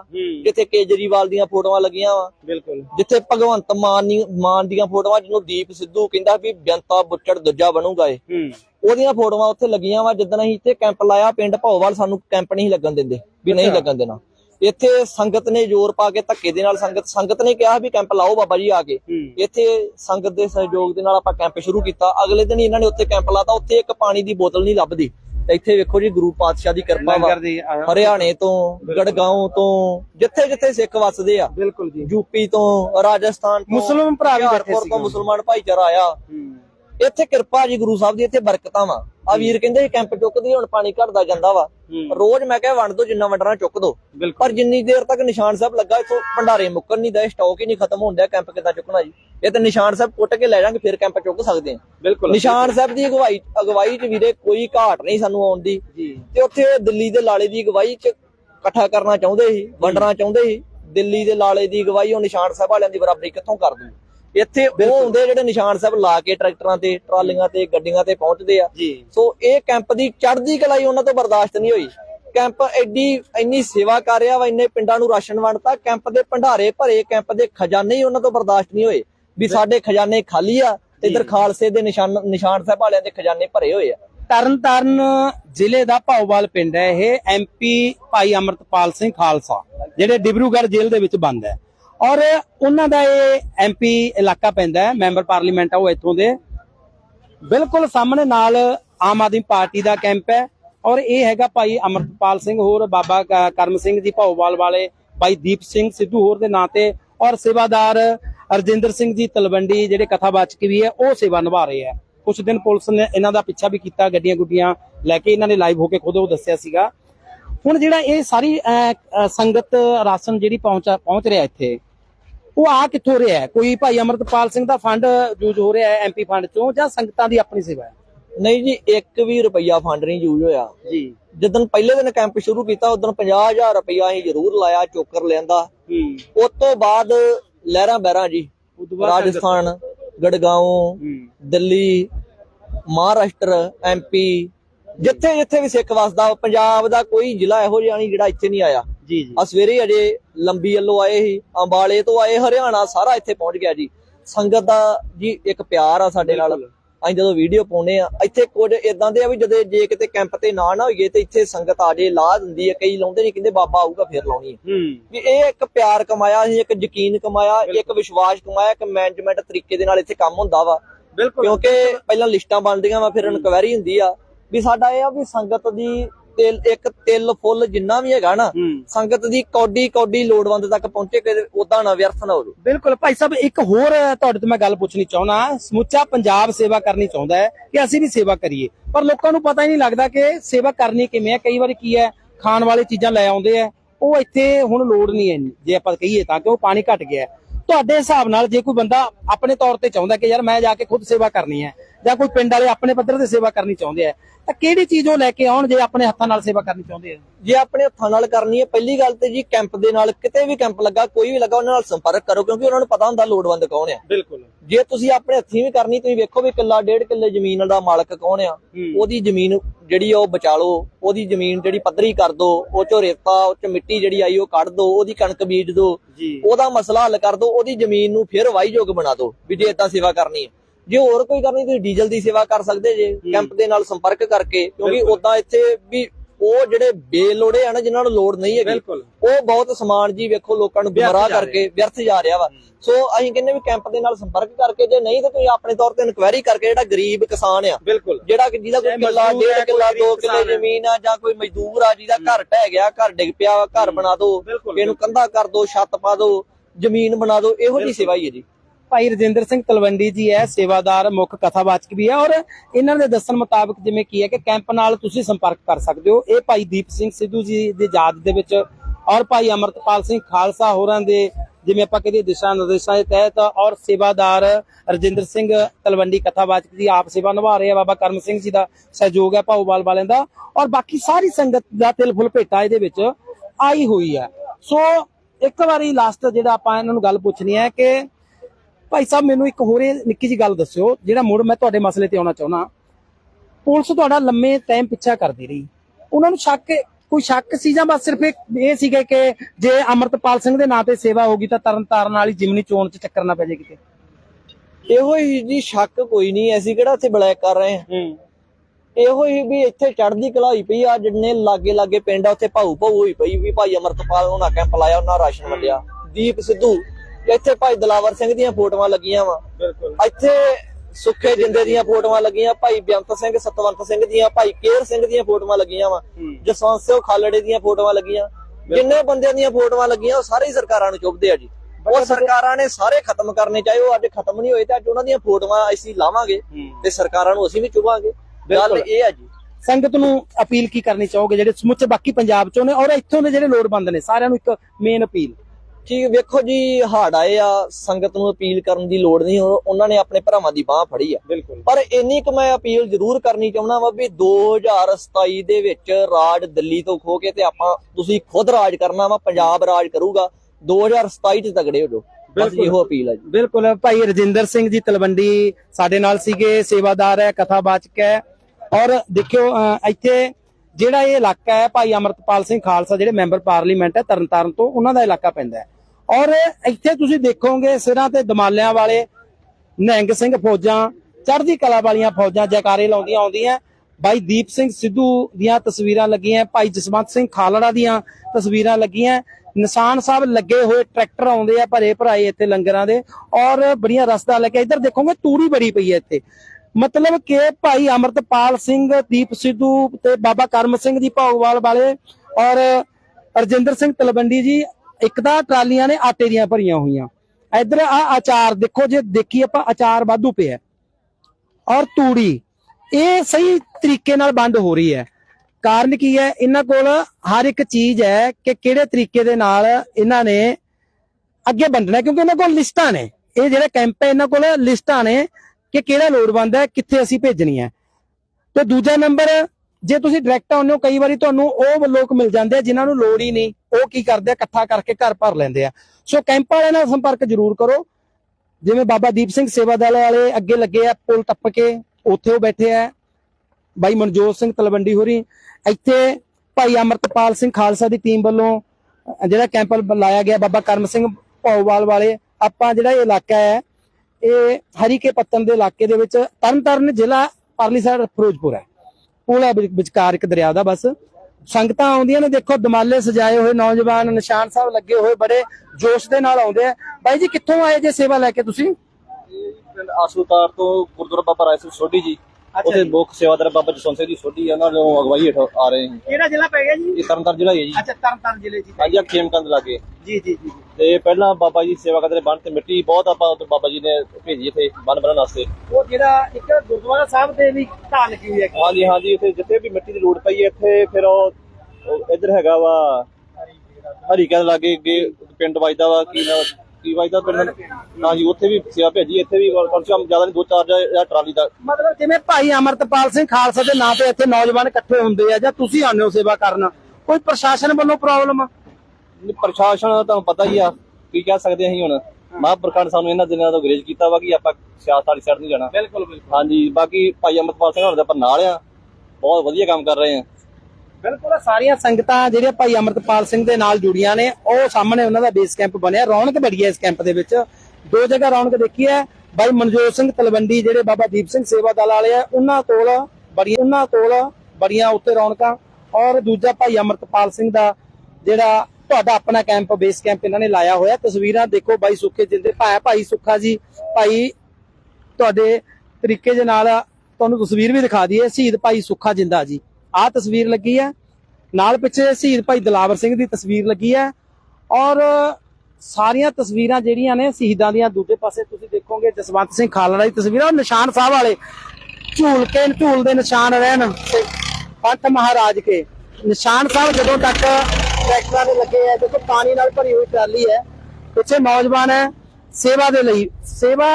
ਜਿੱਥੇ ਕੇਜਰੀਵਾਲ ਦੀਆਂ ਫੋਟੋਆਂ ਲੱਗੀਆਂ ਵਾ। ਬਿਲਕੁਲ। ਜਿੱਥੇ ਭਗਵੰਤ ਮਾਨ ਮਾਨ ਦੀਆਂ ਫੋਟੋਆਂ ਜਿਹਨੂੰ ਦੀਪ ਸਿੱਧੂ ਕਹਿੰਦਾ ਵੀ ਜਨਤਾ ਬੁੱਚੜ ਦੂਜਾ ਬਣੂਗਾ ਏ ਹੂੰ। ਉਹਦੀਆਂ ਫੋਟੋਆਂ ਉੱਥੇ ਲੱਗੀਆਂ ਵਾ ਜਿੱਦਣ ਅਸੀਂ ਇੱਥੇ ਕੈਂਪ ਲਾਇਆ ਪਿੰਡ ਭੌਵਾਲ ਸਾਨੂੰ ਕੈਂਪ ਨਹੀਂ ਲੱਗਣ ਦਿੰਦੇ ਵੀ ਨਹੀਂ ਲੱਗਣ ਦੇਣਾ। ਇੱਥੇ ਸੰਗਤ ਨੇ ਜ਼ੋਰ ਪਾ ਕੇ ਧੱਕੇ ਦੇ ਨਾਲ ਸੰਗਤ ਸੰਗਤ ਨੇ ਕਿਹਾ ਵੀ ਕੈਂਪ ਲਾਓ ਬਾਬਾ ਜੀ ਆ ਕੇ। ਇੱਥੇ ਸੰਗਤ ਦੇ ਸਹਿਯੋਗ ਦੇ ਨਾਲ ਆਪਾਂ ਕੈਂਪ ਸ਼ੁਰੂ ਕੀਤਾ। ਅਗਲੇ ਦਿਨ ਇਹਨਾਂ ਨੇ ਉੱਥੇ ਕੈਂਪ ਲਾਤਾ। ਉੱਥੇ ਇੱਕ ਪਾਣੀ ਦੀ ਬੋਤਲ ਨਹੀਂ ਲੱਭਦੀ। ਇੱਥੇ ਵੇਖੋ ਜੀ ਗੁਰੂ ਪਾਤਸ਼ਾਹ ਦੀ ਕਿਰਪਾ ਵਾ। ਹਰਿਆਣੇ ਤੋਂ ਗੜਗਾਉਂ ਤੋਂ ਜਿੱਥੇ ਜਿੱਥੇ ਸਿੱਖ ਵੱਸਦੇ ਆ। ਬਿਲਕੁਲ ਜੀ। ਯੂਪੀ ਤੋਂ ਰਾਜਸਥਾਨ ਤੋਂ ਮੁਸਲਿਮ ਭਰਾ ਵੀ ਬੈਠੇ ਸੀਗੇ। ਤੋਂ ਮੁਸਲਮਾਨ ਭਾਈਚਾਰਾ ਆਇਆ। ਇੱਥੇ ਕਿਰਪਾ ਜੀ ਗੁਰੂ ਸਾਹਿਬ ਦੀ ਇੱਥੇ ਬਰਕਤਾਂ ਵਾ। ਆ ਵੀਰ ਕਹਿੰਦੇ ਕੈਂਪ ਚੁੱਕਦੀ ਹੁਣ ਪਾਣੀ ਘਟਦਾ ਜਾਂਦਾ ਵਾ। ਰੋਜ਼ ਮੈਂ ਕਿਹਾ ਵੰਡ ਦੋ ਜਿੰਨਾ ਵੰਡਣਾ ਚੁੱਕ ਦੋ। ਪਰ ਜਿੰਨੀ ਦੇਰ ਤੱਕ ਨਿਸ਼ਾਨ ਸਾਹਿਬ ਲੱਗਾ ਇਥੋਂ ਭੰਡਾਰੇ ਮੁੱਕਣ ਨਹੀਂ ਦਾ ਸਟਾਕ ਹੀ ਨਹੀਂ ਖਤਮ ਹੁੰਦਾ ਕੈਂਪ ਕਿੱਦਾਂ ਚੁੱਕਣਾ ਜੀ। ਇਹ ਤਾਂ ਨਿਸ਼ਾਨ ਸਾਹਿਬ ਪੁੱਟ ਕੇ ਲੈ ਜਾਾਂਗੇ ਫਿਰ ਕੈਂਪ ਚੁੱਕ ਸਕਦੇ ਆ। ਬਿਲਕੁਲ। ਨਿਸ਼ਾਨ ਸਾਹਿਬ ਦੀ ਅਗਵਾਈ ਅਗਵਾਈ ਚ ਵੀਰੇ ਕੋਈ ਘਾਟ ਨਹੀਂ ਸਾਨੂੰ ਆਉਣ ਦੀ। ਤੇ ਉੱਥੇ ਦਿੱਲੀ ਦੇ ਲਾਲੇ ਦੀ ਅਗਵਾਈ ਚ ਇਕੱਠਾ ਕਰਨਾ ਚਾਹੁੰਦੇ ਸੀ ਵੰਡਣਾ ਚਾਹੁੰਦੇ ਸੀ। ਦਿੱਲੀ ਦੇ ਲਾਲੇ ਦੀ ਅਗਵਾਈ ਉਹ ਨਿਸ਼ਾਨ ਸਾਹਿਬ ਵਾਲਿਆਂ ਦੀ ਬਰਾਬਰੀ ਕਿੱਥੋਂ ਕਰ ਦੂ ਇੱਥੇ ਉਹ ਹੁੰਦੇ ਜਿਹੜੇ ਨਿਸ਼ਾਨ ਸਾਹਿਬ ਲਾ ਕੇ ਟਰੈਕਟਰਾਂ ਤੇ ਟਰਾਲੀਆਂ ਤੇ ਗੱਡੀਆਂ ਤੇ ਪਹੁੰਚਦੇ ਆ। ਸੋ ਇਹ ਕੈਂਪ ਦੀ ਚੜ੍ਹਦੀ ਕਲਾਈ ਉਹਨਾਂ ਤੋਂ ਬਰਦਾਸ਼ਤ ਨਹੀਂ ਹੋਈ। ਕੈਂਪ ਐਡੀ ਇੰਨੀ ਸੇਵਾ ਕਰ ਰਿਹਾ ਵਾ ਇੰਨੇ ਪਿੰਡਾਂ ਨੂੰ ਰਾਸ਼ਨ ਵੰਡਤਾ ਕੈਂਪ ਦੇ ਭੰਡਾਰੇ ਭਰੇ ਕੈਂਪ ਦੇ ਖਜ਼ਾਨੇ ਹੀ ਉਹਨਾਂ ਤੋਂ ਬਰਦਾਸ਼ਤ ਨਹੀਂ ਹੋਏ। ਵੀ ਸਾਡੇ ਖਜ਼ਾਨੇ ਖਾਲੀ ਆ ਤੇ ਇਧਰ ਖਾਲਸੇ ਦੇ ਨਿਸ਼ਾਨ ਨਿਸ਼ਾਨ ਸਾਹਿਬ ਵਾਲਿਆਂ ਦੇ ਖਜ਼ਾਨੇ ਭਰੇ ਹੋਏ ਆ। ਤਰਨਤਾਰਨ ਜ਼ਿਲ੍ਹੇ ਦਾ ਭਾਊਵਾਲ ਪਿੰਡ ਹੈ ਇਹ ਐਮਪੀ ਭਾਈ ਅਮਰਤਪਾਲ ਸਿੰਘ ਖਾਲਸਾ ਜਿਹੜੇ ਡਿਬਰੂਗੜ੍ਹ ਜੇਲ੍ਹ ਦੇ ਵਿੱਚ ਬੰਦ ਹੈ। ਔਰ ਉਹਨਾਂ ਦਾ ਇਹ ਐਮਪੀ ਇਲਾਕਾ ਪੈਂਦਾ ਹੈ ਮੈਂਬਰ ਪਾਰਲੀਮੈਂਟ ਆ ਉਹ ਇੱਥੋਂ ਦੇ। ਬਿਲਕੁਲ ਸਾਹਮਣੇ ਨਾਲ ਆਮ ਆਦਮੀ ਪਾਰਟੀ ਦਾ ਕੈਂਪ ਹੈ ਔਰ ਇਹ ਹੈਗਾ ਭਾਈ ਅਮਰਤਪਾਲ ਸਿੰਘ ਹੋਰ ਬਾਬਾ ਕਰਮ ਸਿੰਘ ਜੀ ਭਾਊਵਾਲ ਵਾਲੇ ਭਾਈ ਦੀਪ ਸਿੰਘ ਸਿੱਧੂ ਹੋਰ ਦੇ ਨਾਂ ਤੇ ਔਰ ਸੇਵਾਦਾਰ ਅਰਜਿੰਦਰ ਸਿੰਘ ਜੀ ਤਲਵੰਡੀ ਜਿਹੜੇ ਕਥਾਵਾਚਕ ਵੀ ਹੈ ਉਹ ਸੇਵਾ ਨਿਭਾ ਰਹੇ ਹੈ। ਕੁਝ ਦਿਨ ਪੁਲਿਸ ਨੇ ਇਹਨਾਂ ਦਾ ਪਿੱਛਾ ਵੀ ਕੀਤਾ ਗੱਡੀਆਂ ਗੁੱਡੀਆਂ ਲੈ ਕੇ ਇਹਨਾਂ ਨੇ ਲਾਈਵ ਹੋ ਕੇ ਖੁਦ ਉਹ ਦੱਸਿਆ ਸੀਗਾ। ਹੁਣ ਜਿਹੜਾ ਇਹ ਸਾਰੀ ਅਹ, ਸੰਗਤ ਰਾਸ਼ਨ ਜਿਹੜੀ ਪਹੁੰਚ ਪਹੁੰਚ ਰਿਹਾ ਇੱਥੇ ਉਹ ਆ ਕਿੱਥੋਂ ਰਿਹਾ ਹੈ? ਕੋਈ ਭਾਈ ਅਮਰਤਪਾਲ ਸਿੰਘ ਦਾ ਫੰਡ ਯੂਜ਼ ਹੋ ਰਿਹਾ ਹੈ ਐਮਪੀ ਫੰਡ ਚੋਂ ਜਾਂ ਸੰਗਤਾਂ ਦੀ ਆਪਣੀ ਸੇਵਾ ਹੈ? ਨਹੀਂ ਜੀ 1 ਵੀ ਰੁਪਈਆ ਫੰਡ ਨਹੀਂ ਯੂਜ਼ ਹੋਇਆ। ਜੀ। ਜਦੋਂ ਪਹਿਲੇ ਦਿਨ ਕੈਂਪ ਸ਼ੁਰੂ ਕੀਤਾ ਉਦੋਂ 50000 ਰੁਪਈਆ ਅਸੀਂ ਜ਼ਰੂਰ ਲਾਇਆ ਚੋਕਰ ਲਿਆਂਦਾ। ਹੂੰ। ਉਸ ਤੋਂ ਬਾਅਦ ਲਹਿਰਾਂ ਬਹਿਰਾਂ ਜੀ ਰਾਜਸਥਾਨ ਗੜਗਾਉਂ ਹੂੰ। ਦਿੱਲੀ ਮਹਾਰਾਸ਼ਟਰ ਐਮਪੀ ਜਿੱਥੇ ਜਿੱਥੇ ਵੀ ਸਿੱਖ ਵਸਦਾ ਪੰਜਾਬ ਦਾ ਕੋਈ ਜ਼ਿਲ੍ਹਾ ਇਹੋ ਜਿਹਾ ਨਹੀਂ ਜਿਹੜਾ ਇੱਥੇ ਨਹੀਂ ਆਇਆ। ਜੀ ਜੀ। ਆ ਸਵੇਰੇ ਅਜੇ ਲੰਬੀ ਵੱਲੋਂ ਆਏ ਸੀ ਅੰਬਾਲੇ ਤੋਂ ਆਏ ਹਰਿਆਣਾ ਸਾਰਾ ਇੱਥੇ ਪਹੁੰਚ ਗਿਆ ਜੀ। ਸੰਗਤ ਦਾ ਜੀ ਇੱਕ ਪਿਆਰ ਆ ਸਾਡੇ ਨਾਲ। ਅਸੀਂ ਜਦੋਂ ਵੀਡੀਓ ਪਾਉਨੇ ਆ ਇੱਥੇ ਕੁਝ ਇਦਾਂ ਦੇ ਆ ਵੀ ਜਦੋਂ ਜੇ ਕਿਤੇ ਕੈਂਪ ਤੇ ਨਾ ਨਾ ਹੋਈਏ ਤੇ ਇੱਥੇ ਸੰਗਤ ਆ ਜੇ ਲਾ ਦਿੰਦੀ ਹੈ ਕਈ ਲਾਉਂਦੇ ਨਹੀਂ ਕਹਿੰਦੇ ਬਾਬਾ ਆਊਗਾ ਫੇਰ ਲਾਉਣੀ ਹੈ। ਵੀ ਇਹ ਇੱਕ ਪਿਆਰ ਕਮਾਇਆ ਸੀ ਇੱਕ ਯਕੀਨ ਕਮਾਇਆ ਇੱਕ ਵਿਸ਼ਵਾਸ ਕਮਾਇਆ ਇੱਕ ਮੈਨੇਜਮੈਂਟ ਤਰੀਕੇ ਦੇ ਨਾਲ ਇੱਥੇ ਕੰਮ ਹੁੰਦਾ ਵਾ। ਕਿਉਂਕਿ ਪਹਿਲਾਂ ਲਿਸਟਾਂ ਬਣਦੀਆਂ ਵਾ ਫਿਰ ਇਨਕੁਆਇਰੀ ਹੁੰਦੀ ਆ। ਵੀ ਸਾਡਾ ਇਹ ਆ ਵੀ ਸੰਗਤ ਦੀ ਤਿਲ ਇੱਕ ਤਿਲ ਫੁੱਲ ਜਿੰਨਾ ਵੀ ਹੈਗਾ ਨਾ ਹੂੰ। ਸੰਗਤ ਦੀ ਕੌਡੀ ਕੌਡੀ ਲੋੜਵੰਦ ਤੱਕ ਪਹੁੰਚੇ ਕਿ ਉਦਾਂ ਨਾ ਵਿਅਰਥ ਨਾ ਹੋਵੇ। ਬਿਲਕੁਲ। ਭਾਈ ਸਾਹਿਬ ਇੱਕ ਹੋਰ ਤੁਹਾਡੇ ਤੋਂ ਮੈਂ ਗੱਲ ਪੁੱਛਣੀ ਚਾਹੁੰਦਾ ਸਮੁੱਚਾ ਪੰਜਾਬ ਸੇਵਾ ਕਰਨੀ ਚਾਹੁੰਦਾ ਹੈ ਕਿ ਅਸੀਂ ਵੀ ਸੇਵਾ ਕਰੀਏ? ਪਰ ਲੋਕਾਂ ਨੂੰ ਪਤਾ ਹੀ ਨਹੀਂ ਲੱਗਦਾ ਕਿ ਸੇਵਾ ਕਰਨੀ ਕਿਵੇਂ ਹੈ। ਕਈ ਵਾਰੀ ਕੀ ਹੈ ਖਾਣ ਵਾਲੀ ਚੀਜ਼ਾਂ ਲੈ ਆਉਂਦੇ ਆ ਉਹ ਇੱਥੇ ਹੁਣ ਲੋੜ ਨਹੀਂ ਹੈ ਜੇ ਆਪਾਂ ਕਹੀਏ ਤਾਂ ਕਿ ਉਹ ਪਾਣੀ ਘਟ ਗਿਆ ਹੈ। ਤੁਹਾਡੇ ਹਿਸਾਬ ਨਾਲ ਜੇ ਕੋਈ ਬੰਦਾ ਆਪਣੇ ਤੌਰ ਤੇ ਚਾਹੁੰਦਾ ਕਿ ਯਾਰ ਮੈਂ ਜਾ ਕੇ ਖੁਦ ਸੇਵਾ ਕਰਨੀ ਹੈ ਜਾਂ ਕੋਈ ਪਿੰਡ ਵਾਲੇ ਆਪਣੇ ਪੱਧਰ ਤੇ ਸੇਵਾ ਕਰਨੀ ਚਾਹੁੰਦੇ ਆ ਤਾਂ ਕਿਹੜੀ ਚੀਜ਼ ਉਹ ਲੈ ਕੇ ਆਉਣ ਜੇ ਆਪਣੇ ਹੱਥਾਂ ਨਾਲ ਸੇਵਾ ਕਰਨੀ ਚਾਹੁੰਦੇ ਆ? ਜੇ ਆਪਣੇ ਹੱਥਾਂ ਨਾਲ ਕਰਨੀ ਹੈ ਪਹਿਲੀ ਗੱਲ ਤੇ ਜੀ ਕੈਂਪ ਦੇ ਨਾਲ ਕਿਤੇ ਵੀ ਕੈਂਪ ਲੱਗਾ ਕੋਈ ਵੀ ਲੱਗਾ ਉਹਨਾਂ ਨਾਲ ਸੰਪਰਕ ਕਰੋ ਕਿਉਂਕਿ ਉਹਨਾਂ ਨੂੰ ਪਤਾ ਹੁੰਦਾ ਲੋੜਵੰਦ ਕੌਣ ਆ। ਬਿਲਕੁਲ। ਜੇ ਤੁਸੀਂ ਆਪਣੇ ਹੱਥੀਂ ਵੀ ਕਰਨੀ ਤੁਸੀਂ ਵੇਖੋ ਵੀ ਕਿੱਲਾ ਡੇਢ ਕਿੱਲੇ ਜ਼ਮੀਨ ਦਾ ਮਾਲਕ ਕੌਣ ਆ। ਉਹਦੀ ਜ਼ਮੀਨ ਜਿਹੜੀ ਆ ਉਹ ਬਚਾ ਲਓ ਉਹਦੀ ਜ਼ਮੀਨ ਜਿਹੜੀ ਪੱਧਰੀ ਕਰ ਦੋ ਉਹ ਚੋਂ ਰੇਤਾ ਉਹ ਚ ਮਿੱਟੀ ਜਿਹੜੀ ਆਈ ਉਹ ਕੱਢ ਦੋ ਉਹਦੀ ਕਣਕ ਬੀਜ ਦੋ ਉਹਦਾ ਮਸਲਾ ਹੱਲ ਕਰ ਦੋ ਉਹਦੀ ਜ਼ਮੀਨ ਨੂੰ ਫਿਰ ਵਾਹੀਯੋਗ ਬਣਾ ਦਿਓ ਵੀ ਜੇ ਇਦਾਂ ਸੇਵਾ ਕਰਨੀ ਹੈ। ਜੇ ਹੋਰ ਕੋਈ ਕਰਨੀ ਤੁਸੀਂ ਡੀਜ਼ਲ ਦੀ ਸੇਵਾ ਕਰ ਸਕਦੇ ਜੇ ਕੈਂਪ ਦੇ ਨਾਲ ਸੰਪਰਕ ਕਰਕੇ ਕਿਉਂਕਿ ਉਦਾਂ ਇੱਥੇ ਵੀ ਉਹ ਜਿਹੜੇ ਬੇਲੋੜੇ ਆ ਨਾ ਜਿਨ੍ਹਾਂ ਨੂੰ ਲੋੜ ਨਹੀਂ ਹੈਗੀ। ਉਹ ਬਹੁਤ ਸਮਾਨ ਜੀ ਵੇਖੋ ਲੋਕਾਂ ਨੂੰ ਗੁੰਮਰਾਹ ਕਰਕੇ ਵਿਅਰਥ ਜਾ ਰਿਹਾ ਵਾ। ਸੋ ਅਸੀਂ ਕਹਿੰਦੇ ਵੀ ਕੈਂਪ ਦੇ ਨਾਲ ਸੰਪਰਕ ਕਰਕੇ ਜੇ ਨਹੀਂ ਤਾਂ ਤੁਸੀਂ ਆਪਣੇ ਤੌਰ ਤੇ ਇਨਕੁਆਇਰੀ ਕਰਕੇ ਜਿਹੜਾ ਗਰੀਬ ਕਿਸਾਨ ਆ ਜਿਹੜਾ ਜਿਹਦਾ ਕੋਈ ਕਿੱਲਾ ਡੇਢ ਕਿੱਲਾ ਕੋਈ ਦੋ ਗਰੀਬ ਕਿੱਲੇ ਕਿਸਾਨ ਹੈ। ਜ਼ਮੀਨ ਆ ਜਾਂ ਕੋਈ ਮਜ਼ਦੂਰ ਆ ਜਿਹਦਾ ਘਰ ਢਹਿ ਗਿਆ ਘਰ ਡਿੱਗ ਪਿਆ ਘਰ ਬਣਾ ਦਿਓ ਇਹਨੂੰ ਕੰਧਾ ਕਰ ਦਿਓ ਛੱਤ ਪਾ ਦਿਓ ਜ਼ਮੀਨ ਬਣਾ ਦਿਓ ਇਹੋ ਜੀ ਸੇਵਾ ਹੀ ਹੈ ਜੀ। ਭਾਈ ਰਜਿੰਦਰ ਸਿੰਘ ਤਲਵੰਡੀ ਜੀ ਹੈ, ਸੇਵਾਦਾਰ, ਮੁੱਖ ਕਥਾਵਾਚਕ ਵੀ ਹੈ ਔਰ ਇਹਨਾਂ ਦੇ ਦੱਸਣ ਮੁਤਾਬਕ ਜਿਵੇਂ ਕੀ ਹੈ ਕਿ ਕੈਂਪ ਨਾਲ ਤੁਸੀਂ ਸੰਪਰਕ ਕਰ ਸਕਦੇ ਹੋ। ਇਹ ਭਾਈ ਦੀਪ ਸਿੰਘ ਸਿੱਧੂ ਜੀ ਦੇ ਯਾਦ ਦੇ ਵਿੱਚ ਔਰ ਭਾਈ ਅਮਰਤਪਾਲ ਸਿੰਘ ਖਾਲਸਾ ਹੋਰਾਂ ਦੇ ਜਿਵੇਂ ਆਪਾਂ ਕਹਿੰਦੇ ਦਿਸ਼ਾ ਨਿਰਦੇਸ਼ਾਂ ਦੇ ਤਹਿਤ ਔਰ ਸੇਵਾਦਾਰ ਰਜਿੰਦਰ ਸਿੰਘ ਤਲਵੰਡੀ ਕਥਾਵਾਚਕ ਜੀ ਆਪ ਸੇਵਾ ਨਿਭਾ ਰਹੇ ਆ, ਬਾਬਾ ਕਰਮ ਸਿੰਘ ਜੀ ਦਾ ਸਹਿਯੋਗ ਹੈ ਭਾਊਵਾਲ ਵਾਲਿਆਂ ਦਾ ਔਰ ਬਾਕੀ ਸਾਰੀ ਸੰਗਤ ਦਾ ਤਿਲ ਫੁੱਲ ਭੇਟਾ ਇਹਦੇ ਵਿੱਚ ਆਈ ਹੋਈ ਹੈ। ਸੋ ਇੱਕ ਵਾਰੀ ਲਾਸਟ ਜਿਹੜਾ ਆਪਾਂ ਇਹਨਾਂ ਨੂੰ ਗੱਲ ਪੁੱਛਣੀ ਹੈ ਕਿ ਭਾਈ ਸਾਹਿਬ ਮੈਨੂੰ ਇੱਕ ਹੋਰ ਇਹ ਨਿੱਕੀ ਜੀ ਗੱਲ ਦੱਸਿਓ ਜਿਹੜਾ ਮੁੜ ਮੈਂ ਤੁਹਾਡੇ ਮਸਲੇ ਤੇ ਆਉਣਾ ਚਾਹੁੰਦਾ। ਪੁਲਿਸ ਤੁਹਾਡਾ ਲੰਮੇ ਟਾਈਮ ਪਿੱਛਾ ਕਰਦੀ ਰਹੀ। ਉਹਨਾਂ ਨੂੰ ਸ਼ੱਕ ਕੋਈ ਸ਼ੱਕ ਸੀ ਜਾਂ ਬਸ ਸਿਰਫ ਇਹ ਸੀਗਾ ਕਿ ਜੇ ਅਮਰਤਪਾਲ ਸਿੰਘ ਦੇ ਨਾਂ ਤੇ ਸੇਵਾ ਹੋਗੀ ਤਾਂ ਤਰਨ ਤਾਰਨ ਵਾਲੀ ਜਿਮਨੀ ਚੋਣ 'ਚ ਚੱਕਰ ਨਾ ਪੈ ਜੇ ਕਿਤੇ? ਇਹੋ ਹੀ ਜੀ ਸ਼ੱਕ ਕੋਈ ਨਹੀਂ ਐਸੀ ਕਿਹੜਾ ਇੱਥੇ ਬਲੈਕ ਕਰ ਰਹੇ ਹੂੰ? ਇਹੋ ਹੀ ਵੀ ਇੱਥੇ ਚੜ੍ਹਦੀ ਕਲਾ ਹੋਈ ਪਈ ਆ ਜਿੰਨੇ ਲਾਗੇ ਲਾਗੇ ਪਿੰਡ ਆ ਉੱਥੇ ਭਾਊ ਭਾਊ ਹੋਈ ਪਈ ਵੀ ਭਾਈ ਅਮਰਤਪਾਲ ਉਹਨਾਂ ਕੈਂਪ ਲਾਇਆ ਉਹਨਾਂ ਰਾਸ਼ਨ ਵੰਡਿਆ। ਦੀਪ ਸਿੱਧੂ ਇੱਥੇ ਭਾਈ ਦਲਾਵਰ ਸਿੰਘ ਦੀਆਂ ਫੋਟੋਆਂ ਲੱਗੀਆਂ ਵਾ। ਬਿਲਕੁਲ। ਇੱਥੇ ਸੁੱਖੇ ਜਿੰਦੇ ਦੀਆਂ ਫੋਟੋਆਂ ਲੱਗੀਆਂ ਭਾਈ ਬੇਅੰਤ ਸਿੰਘ ਸਤਵੰਤ ਸਿੰਘ ਦੀਆਂ ਭਾਈ ਕੇਰ ਸਿੰਘ ਦੀਆਂ ਫੋਟੋਆਂ ਲੱਗੀਆਂ ਵਾ। ਜਸਵੰਤ ਸਿੰਘ ਖਾਲੜੇ ਦੀਆਂ ਫੋਟੋਆਂ ਲੱਗੀਆਂ। ਜਿੰਨੇ ਬੰਦਿਆਂ ਦੀਆਂ ਫੋਟੋਆਂ ਲੱਗੀਆਂ ਉਹ ਸਾਰੇ ਹੀ ਸਰਕਾਰਾਂ ਨੂੰ ਚੁੱਭਦੇ ਆ ਜੀ। ਉਹ ਸਰਕਾਰਾਂ ਨੇ ਸਾਰੇ ਖਤਮ ਕਰਨੇ ਚਾਹੇ ਉਹ ਅੱਜ ਖਤਮ ਨਹੀਂ ਹੋਏ ਤੇ ਅੱਜ ਉਹਨਾਂ ਦੀਆਂ ਫੋਟੋਆਂ ਅਸੀਂ ਲਾਵਾਂਗੇ ਤੇ ਸਰਕਾਰਾਂ ਨੂੰ ਅਸੀਂ ਵੀ ਚੁਭਾਂਗੇ। ਗੱਲ। ਇਹ ਆ ਜੀ। ਸੰਗਤ ਨੂੰ ਅਪੀਲ ਕੀ ਕਰਨੀ ਚਾਹੋਗੇ? ਜਿਹੜੇ ਸਮੁੱਚੇ ਬਾਕੀ ਪੰਜਾਬ 'ਚੋਂ ਨੇ ਔਰ ਇੱਥੋਂ ਦੇ ਜਿਹੜੇ ਲੋੜਵੰਦ ਨੇ ਸਾਰਿਆਂ ਨੂੰ ਇੱਕ ਮੇਨ ਅਪੀਲ ਠੀਕ ਵੇਖੋ ਜੀ ਹੜ ਆਏ ਆ ਸੰਗਤ ਨੂੰ ਅਪੀਲ ਕਰਨ ਦੀ ਲੋੜ ਨਹੀਂ ਉਹ- ਉਹਨਾਂ ਨੇ ਆਪਣੇ ਭਰਾਵਾਂ ਦੀ ਬਾਹ ਫੜੀ ਆ। ਪਰ ਇੰਨੀ ਕੁ ਮੈਂ ਅਪੀਲ ਜ਼ਰੂਰ ਕਰਨੀ ਚਾਹੁੰਦਾ ਵਾ ਵੀ 2027 ਦੇ ਵਿੱਚ ਰਾਜ ਦਿੱਲੀ ਤੋਂ ਖੋ ਕੇ ਤੇ ਆਪਾਂ ਤੁਸੀਂ ਖੁਦ ਰਾਜ ਕਰਨਾ ਵਾ ਪੰਜਾਬ ਰਾਜ ਕਰੂਗਾ 2027 ਚ ਤਗੜੇ ਹੋ ਜਾਓ। ਬਸ। ਇਹੋ ਅਪੀਲ ਆ ਜੀ। ਬਿਲਕੁਲ। ਭਾਈ ਰਜਿੰਦਰ ਸਿੰਘ ਜੀ ਤਲਵੰਡੀ ਸਾਡੇ ਨਾਲ ਸੀਗੇ ਸੇਵਾਦਾਰ ਹੈ ਕਥਾਵਾਚਕ ਹੈ। ਔਰ ਦੇਖਿਓ ਇੱਥੇ ਜਿਹੜਾ ਇਹ ਇਲਾਕਾ ਹੈ ਭਾਈ ਅਮਰਤਪਾਲ ਸਿੰਘ ਖਾਲਸਾ ਜਿਹੜੇ ਮੈਂਬਰ ਪਾਰਲੀਮੈਂਟ ਹੈ ਤਰਨਤਾਰਨ ਤੋਂ ਉਹਨਾਂ ਦਾ ਇਲਾਕਾ ਪੈਂਦਾ ਹੈ। ਔਰ ਇੱਥੇ ਤੁਸੀਂ ਦੇਖੋਗੇ ਸਿਰਾਂ ਤੇ ਦਮਾਲਿਆਂ ਵਾਲੇ ਨਿਹੰਗ ਸਿੰਘ ਫੌਜਾਂ, ਚੜ੍ਹਦੀ ਕਲਾ ਵਾਲੀਆਂ ਫੌਜਾਂ, ਜੈਕਾਰੇ ਲਾਉਂਦੀਆਂ, ਆਉਂਦੀਆਂ। ਭਾਈ ਦੀਪ ਸਿੰਘ ਸਿੱਧੂ ਦੀਆਂ ਤਸਵੀਰਾਂ ਲੱਗੀਆਂ, ਭਾਈ ਜਸਵੰਤ ਸਿੰਘ ਖਾਲੜਾ ਦੀਆਂ ਤਸਵੀਰਾਂ ਲੱਗੀਆਂ। ਨਿਸ਼ਾਨ ਸਾਹਿਬ ਲੱਗੇ ਹੋਏ ਟਰੈਕਟਰ ਆਉਂਦੇ ਆ ਭਰੇ ਭਰਾਏ ਇੱਥੇ ਲੰਗਰਾਂ ਦੇ। ਔਰ ਬੜੀਆਂ ਰਸਤਾ ਲੈ ਕੇ ਇੱਧਰ ਦੇਖੋਗੇ ਤੂੜੀ ਬੜੀ ਪਈ ਹੈ ਇੱਥੇ। ਮਤਲਬ ਕਿ ਭਾਈ ਅਮਰਤਪਾਲ ਸਿੰਘ, ਦੀਪ ਸਿੱਧੂ ਤੇ ਬਾਬਾ ਕਰਮ ਸਿੰਘ ਦੀ ਭੋਗਵਾਲ ਵਾਲੇ ਔਰ ਰਜਿੰਦਰ ਸਿੰਘ ਤਲਵੰਡੀ ਜੀ ਇੱਕ ਤਾਂ ਟਰਾਲੀਆਂ ਨੇ ਆਟੇ ਦੀਆਂ ਭਰੀਆਂ ਹੋਈਆਂ। ਇੱਧਰ ਆ ਅਚਾਰ ਦੇਖੋ, ਜੇ ਦੇਖੀ ਆਪਾਂ ਅਚਾਰ ਵਾਧੂ ਪਿਆ। ਔਰ ਤੂੜੀ, ਇਹ ਸਹੀ ਤਰੀਕੇ ਨਾਲ ਬੰਦ ਹੋ ਰਹੀ ਹੈ। ਕਾਰਨ ਕੀ ਹੈ? ਇਹਨਾਂ ਕੋਲ ਹਰ ਇੱਕ ਚੀਜ਼ ਹੈ ਕਿ ਕਿਹੜੇ ਤਰੀਕੇ ਦੇ ਨਾਲ ਇਹਨਾਂ ਨੇ ਅੱਗੇ ਵੰਡਣਾ ਕਿਉਂਕਿ ਇਹਨਾਂ ਕੋਲ ਲਿਸਟਾਂ ਨੇ। ਇਹ ਜਿਹੜਾ ਕੈਂਪ ਹੈ, ਇਹਨਾਂ ਕੋਲ ਲਿਸਟਾਂ ਨੇ ਕਿ ਕਿਹੜਾ ਲੋੜਵੰਦ ਹੈ, ਕਿੱਥੇ ਅਸੀਂ ਭੇਜਣੀ ਹੈ। ਤੇ ਦੂਜਾ ਨੰਬਰ ਜੇ ਤੁਸੀਂ ਡਾਇਰੈਕਟ ਆਉਂਦੇ ਹੋ, ਕਈ ਵਾਰੀ ਤੁਹਾਨੂੰ ਉਹ ਲੋਕ ਮਿਲ ਜਾਂਦੇ ਆ ਜਿਨ੍ਹਾਂ ਨੂੰ ਲੋੜ ਹੀ ਨਹੀਂ। ਉਹ ਕੀ ਕਰਦੇ ਆ? ਇਕੱਠਾ ਕਰਕੇ ਘਰ ਭਰ ਲੈਂਦੇ ਆ। ਸੋ ਕੈਂਪ ਵਾਲਿਆਂ ਨਾਲ ਸੰਪਰਕ ਜ਼ਰੂਰ ਕਰੋ। ਜਿਵੇਂ ਬਾਬਾ ਦੀਪ ਸਿੰਘ ਸੇਵਾ ਦਲ ਵਾਲੇ ਅੱਗੇ ਲੱਗੇ ਆ, ਪੁਲ ਟੱਪ ਕੇ ਉੱਥੇ ਉਹ ਬੈਠੇ ਆ। ਬਾਈ ਮਨਜੋਤ ਸਿੰਘ ਤਲਵੰਡੀ ਹੋਰੀ। ਇੱਥੇ ਭਾਈ ਅਮਰਤਪਾਲ ਸਿੰਘ ਖਾਲਸਾ ਦੀ ਟੀਮ ਵੱਲੋਂ ਜਿਹੜਾ ਕੈਂਪ ਲਾਇਆ ਗਿਆ ਬਾਬਾ ਕਰਮ ਸਿੰਘ ਭੌਵਾਲ ਵਾਲੇ। ਆਪਾਂ ਜਿਹੜਾ ਇਹ ਇਲਾਕਾ ਹੈ, ਇਹ ਹਰੀਕੇ ਪੱਤਨ ਦੇ ਇਲਾਕੇ ਦੇ ਵਿੱਚ ਤਰਨਤਾਰਨ ਜ਼ਿਲ੍ਹਾ ਪਰਲੀ ਸਾਈਡ ਫਿਰੋਜ਼ਪੁਰ ਹੈ। ਪੁਲਾ ਵਿਚਕਾਰ ਇੱਕ ਦਰਿਆ ਦਾ ਬਸ। ਸੰਗਤਾਂ ਆਉਂਦੀਆਂ ਨੇ, ਦੇਖੋ, ਦਮਾਲੇ ਸਜਾਏ ਹੋਏ ਨੌਜਵਾਨ, ਨਿਸ਼ਾਨ ਸਾਹਿਬ ਲੱਗੇ ਹੋਏ, ਬੜੇ ਜੋਸ਼ ਦੇ ਨਾਲ ਆਉਂਦੇ ਆ। ਬਾਈ ਜੀ, ਕਿੱਥੋਂ ਆਏ ਜੇ ਸੇਵਾ ਲੈ ਕੇ ਤੁਸੀਂ? ਆਸੂਤਾਰ ਤੋਂ ਗੁਰਦੁਆਰਾ ਬਾਬਾ ਰਾਏ ਸਿੰਘ ਸੋਢੀ ਜੀ। ਉਹਦੇ ਮੁੱਖ ਸੇਵਾਦਾਰ ਬਾਬਾ ਜਸਵੰਤ ਸਿੰਘ ਜੀ ਸੋਢੀ ਆ, ਉਹਨਾਂ ਨੂੰ ਅਗਵਾਈ ਹੇਠ ਆ ਰਹੇ ਹਾਂ ਕਿਹੜਾ ਜ਼ਿਲ੍ਹਾ ਪੈ ਗਿਆ ਜੀ? ਇਹ ਤਰਨਤਾਰਨ ਜ਼ਿਲ੍ਹਾ ਹੀ ਹੈ ਜੀ। ਅੱਛਾ ਤਰਨਤਾਰਨ ਜ਼ਿਲ੍ਹੇ ਜੀ। ਹਾਂਜੀ ਆ ਖੇਮਕੰਦ ਲਾਗੇ। ਜੀ ਜੀ ਜੀ ਤੇ ਪਹਿਲਾਂ ਬਾਬਾ ਜੀ ਸੇਵਾ ਕਰਦੇ ਬੰਨ ਤੇ ਮਿੱਟੀ ਬਹੁਤ ਆਪਾਂ ਉੱਧਰ ਬਾਬਾ ਜੀ ਨੇ ਭੇਜੀ ਇੱਥੇ ਬੰਨ ਬਣਨ ਵਾਸਤੇ। ਉਹ ਜਿਹੜਾ ਇੱਕ ਗੁਰਦੁਆਰਾ ਸਾਹਿਬ ਦੇ ਵੀ ਢਾਲ ਲੱਗੀ ਹੋਈ ਹੈ। ਹਾਂਜੀ ਹਾਂਜੀ ਇੱਥੇ ਜਿੱਥੇ ਵੀ ਮਿੱਟੀ ਦੀ ਲੋੜ ਪਈ ਹੈ ਇੱਥੇ ਫਿਰ ਉਹ ਉਹ ਇੱਧਰ ਹੈਗਾ ਵਾ ਹਰੀਕਾ ਲਾਗੇ ਅੱਗੇ ਪਿੰਡ ਵੱਜਦਾ ਵਾ ਕੀ ਨਾ ਕੀ ਵੱਜਦਾ ਪਿੰਡ ਹਾਂਜੀ ਉੱਥੇ ਵੀ ਸੇਵਾ ਭੇਜੀ ਇੱਥੇ ਵੀ ਕਮ ਸੇ ਕਮ ਜ਼ਿਆਦਾ ਨਹੀਂ ਦੋ ਚਾਰ ਜਾਂ ਟਰਾਲੀ ਦਾ ਮਤਲਬ ਜਿਵੇਂ ਭਾਈ ਅਮਰਤਪਾਲ ਸਿੰਘ ਖਾਲਸਾ ਦੇ ਨਾਂ ਤੇ ਇੱਥੇ ਨੌਜਵਾਨ ਇਕੱਠੇ ਹੁੰਦੇ ਆ ਜਾਂ ਤੁਸੀਂ ਆਉਂਦੇ ਹੋ ਸੇਵਾ ਕਰਨ ਕੋਈ ਪ੍ਰਸ਼ਾਸਨ ਵੱਲੋਂ ਪ੍ਰੋਬਲਮ? ਨਹੀਂ, ਪ੍ਰਸ਼ਾਸਨ ਦਾ ਤੁਹਾਨੂੰ ਪਤਾ ਹੀ ਆ ਕੀ ਕਹਿ ਸਕਦੇ ਅਸੀਂ ਹੁਣ। ਮਹਾਂਪੁਰਖਾਂ ਸਾਨੂੰ ਇਹਨਾਂ ਦਿਨਾਂ ਤੋਂ ਗਰੇਜ ਕੀਤਾ ਵਾ ਕਿ ਆਪਾਂ ਸਿਆਸਤ ਵਾਲੀ ਸਾਈਡ ਨਹੀਂ ਜਾਣਾ। ਬਿਲਕੁਲ ਬਿਲਕੁਲ। ਹਾਂਜੀ ਬਾਕੀ ਭਾਈ ਅਮਰਪਾਲ ਸਿੰਘ ਹੋਰਾਂ ਦੇ ਆਪਾਂ ਨਾਲ ਆ ਬਹੁਤ ਵਧੀਆ ਕੰਮ ਕਰ ਰਹੇ ਆ। ਬਿਲਕੁਲ, ਸਾਰੀਆਂ ਸੰਗਤਾਂ ਜਿਹੜੀਆਂ ਭਾਈ ਅਮਰਤਪਾਲ ਸਿੰਘ ਦੇ ਨਾਲ ਜੁੜੀਆਂ ਨੇ, ਉਹ ਸਾਹਮਣੇ ਉਹਨਾਂ ਦਾ ਬੇਸ ਕੈਂਪ ਬਣਿਆ। ਰੌਣਕ ਬੜੀ ਹੈ ਇਸ ਕੈਂਪ ਦੇ ਵਿੱਚ। ਦੋ ਜਗ੍ਹਾ ਰੌਣਕ ਦੇਖੀ ਹੈ। ਭਾਈ ਮਨਜੋਤ ਸਿੰਘ ਤਲਵੰਡੀ, ਜਿਹੜੇ ਬਾਬਾ ਦੀਪ ਸਿੰਘ ਸੇਵਾ ਦਲ ਵਾਲੇ ਆ, ਉਹਨਾਂ ਕੋਲ ਬੜੀ ਉਹਨਾਂ ਕੋਲ ਬੜੀਆਂ ਉੱਤੇ ਰੌਣਕਾਂ। ਔਰ ਦੂਜਾ ਭਾਈ ਅਮਰਤਪਾਲ ਸਿੰਘ ਦਾ ਜਿਹੜਾ ਤੁਹਾਡਾ ਆਪਣਾ ਕੈਂਪ ਬੇਸ ਕੈਂਪ ਇਹਨਾਂ ਨੇ ਲਾਇਆ ਹੋਇਆ। ਤਸਵੀਰਾਂ ਦੇਖੋ ਬਾਈ ਸੁੱਖੇ ਜਿੰਦੇ ਭਾਈ ਭਾਈ ਸੁੱਖਾ ਜੀ। ਭਾਈ ਤੁਹਾਡੇ ਤਰੀਕੇ ਦੇ ਨਾਲ ਤੁਹਾਨੂੰ ਤਸਵੀਰ ਵੀ ਦਿਖਾ ਦਈਏ। ਸ਼ਹੀਦ ਭਾਈ ਸੁੱਖਾ ਜਿੰਦਾ ਜੀ। ਆਹ ਤਸਵੀਰ ਲੱਗੀ ਹੈ। ਨਾਲ ਪਿੱਛੇ ਸ਼ਹੀਦ ਭਾਈ ਦਲਾਵਰ ਸਿੰਘ ਦੀ ਤਸਵੀਰ ਲੱਗੀ ਹੈ ਔਰ ਸਾਰੀਆਂ ਤਸਵੀਰਾਂ ਜਿਹੜੀਆਂ ਨੇ ਸ਼ਹੀਦਾਂ ਦੀਆਂ ਦੂਜੇ ਪਾਸੇ ਤੁਸੀਂ ਦੇਖੋਗੇ ਜਸਵੰਤ ਸਿੰਘ ਖਾਲੜਾ ਦੀ ਤਸਵੀਰ ਔਰ ਨਿਸ਼ਾਨ ਸਾਹਿਬ ਵਾਲੇ ਝੂਲ ਕੇ ਝੂਲ ਦੇ ਨਿਸ਼ਾਨ ਰਹਿਣ ਤੇ ਪੰਥ ਮਹਾਰਾਜ ਕੇ। ਨਿਸ਼ਾਨ ਸਾਹਿਬ ਜਦੋਂ ਤੱਕ ਟਰੈਕਟਰਾਂ ਦੇ ਲੱਗੇ ਹੈ ਦੇਖੋ ਪਾਣੀ ਨਾਲ ਭਰੀ ਹੋਈ ਟਰਾਲੀ ਹੈ। ਪਿੱਛੇ ਨੌਜਵਾਨ ਹੈ ਸੇਵਾ ਦੇ ਲਈ। ਸੇਵਾ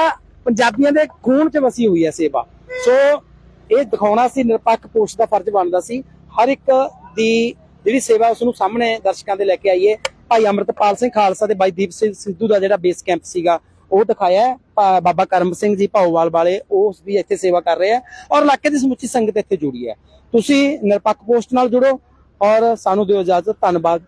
ਪੰਜਾਬੀਆਂ ਦੇ ਖੂਨ 'ਚ ਵਸੀ ਹੋਈ ਹੈ ਸੇਵਾ। ਸੋ ਇਹ ਦਿਖਾਉਣਾ ਸੀ, ਨਿਰਪੱਖ ਪੋਸਟ ਦਾ ਫਰਜ਼ ਬਣਦਾ ਸੀ। ਹਰ ਇੱਕ ਦੀ ਜਿਹੜੀ ਸੇਵਾ ਉਸ ਨੂੰ ਸਾਹਮਣੇ ਦਰਸ਼ਕਾਂ ਦੇ ਲੈ ਕੇ ਆਈਏ। ਭਾਈ ਅਮਰਤਪਾਲ ਸਿੰਘ ਖਾਲਸਾ ਤੇ ਬਾਈ ਦੀਪ ਸਿੰਘ ਸਿੱਧੂ ਦਾ ਜਿਹੜਾ ਬੇਸ ਕੈਂਪ ਸੀਗਾ, ਉਹ ਦਿਖਾਇਆ ਬਾਬਾ ਕਰਮ ਸਿੰਘ ਜੀ ਭਾਊਵਾਲ ਵਾਲੇ, ਉਹ ਵੀ ਇੱਥੇ ਸੇਵਾ ਕਰ ਰਹੇ ਆ ਔਰ ਇਲਾਕੇ ਦੀ ਸਮੁੱਚੀ ਸੰਗਤ ਇੱਥੇ ਜੁੜੀ ਹੈ। ਤੁਸੀਂ ਨਿਰਪੱਖ ਪੋਸਟ ਨਾਲ ਜੁੜੋ ਔਰ ਸਾਨੂੰ ਦਿਓ ਇਜਾਜ਼ਤ। ਧੰਨਵਾਦ।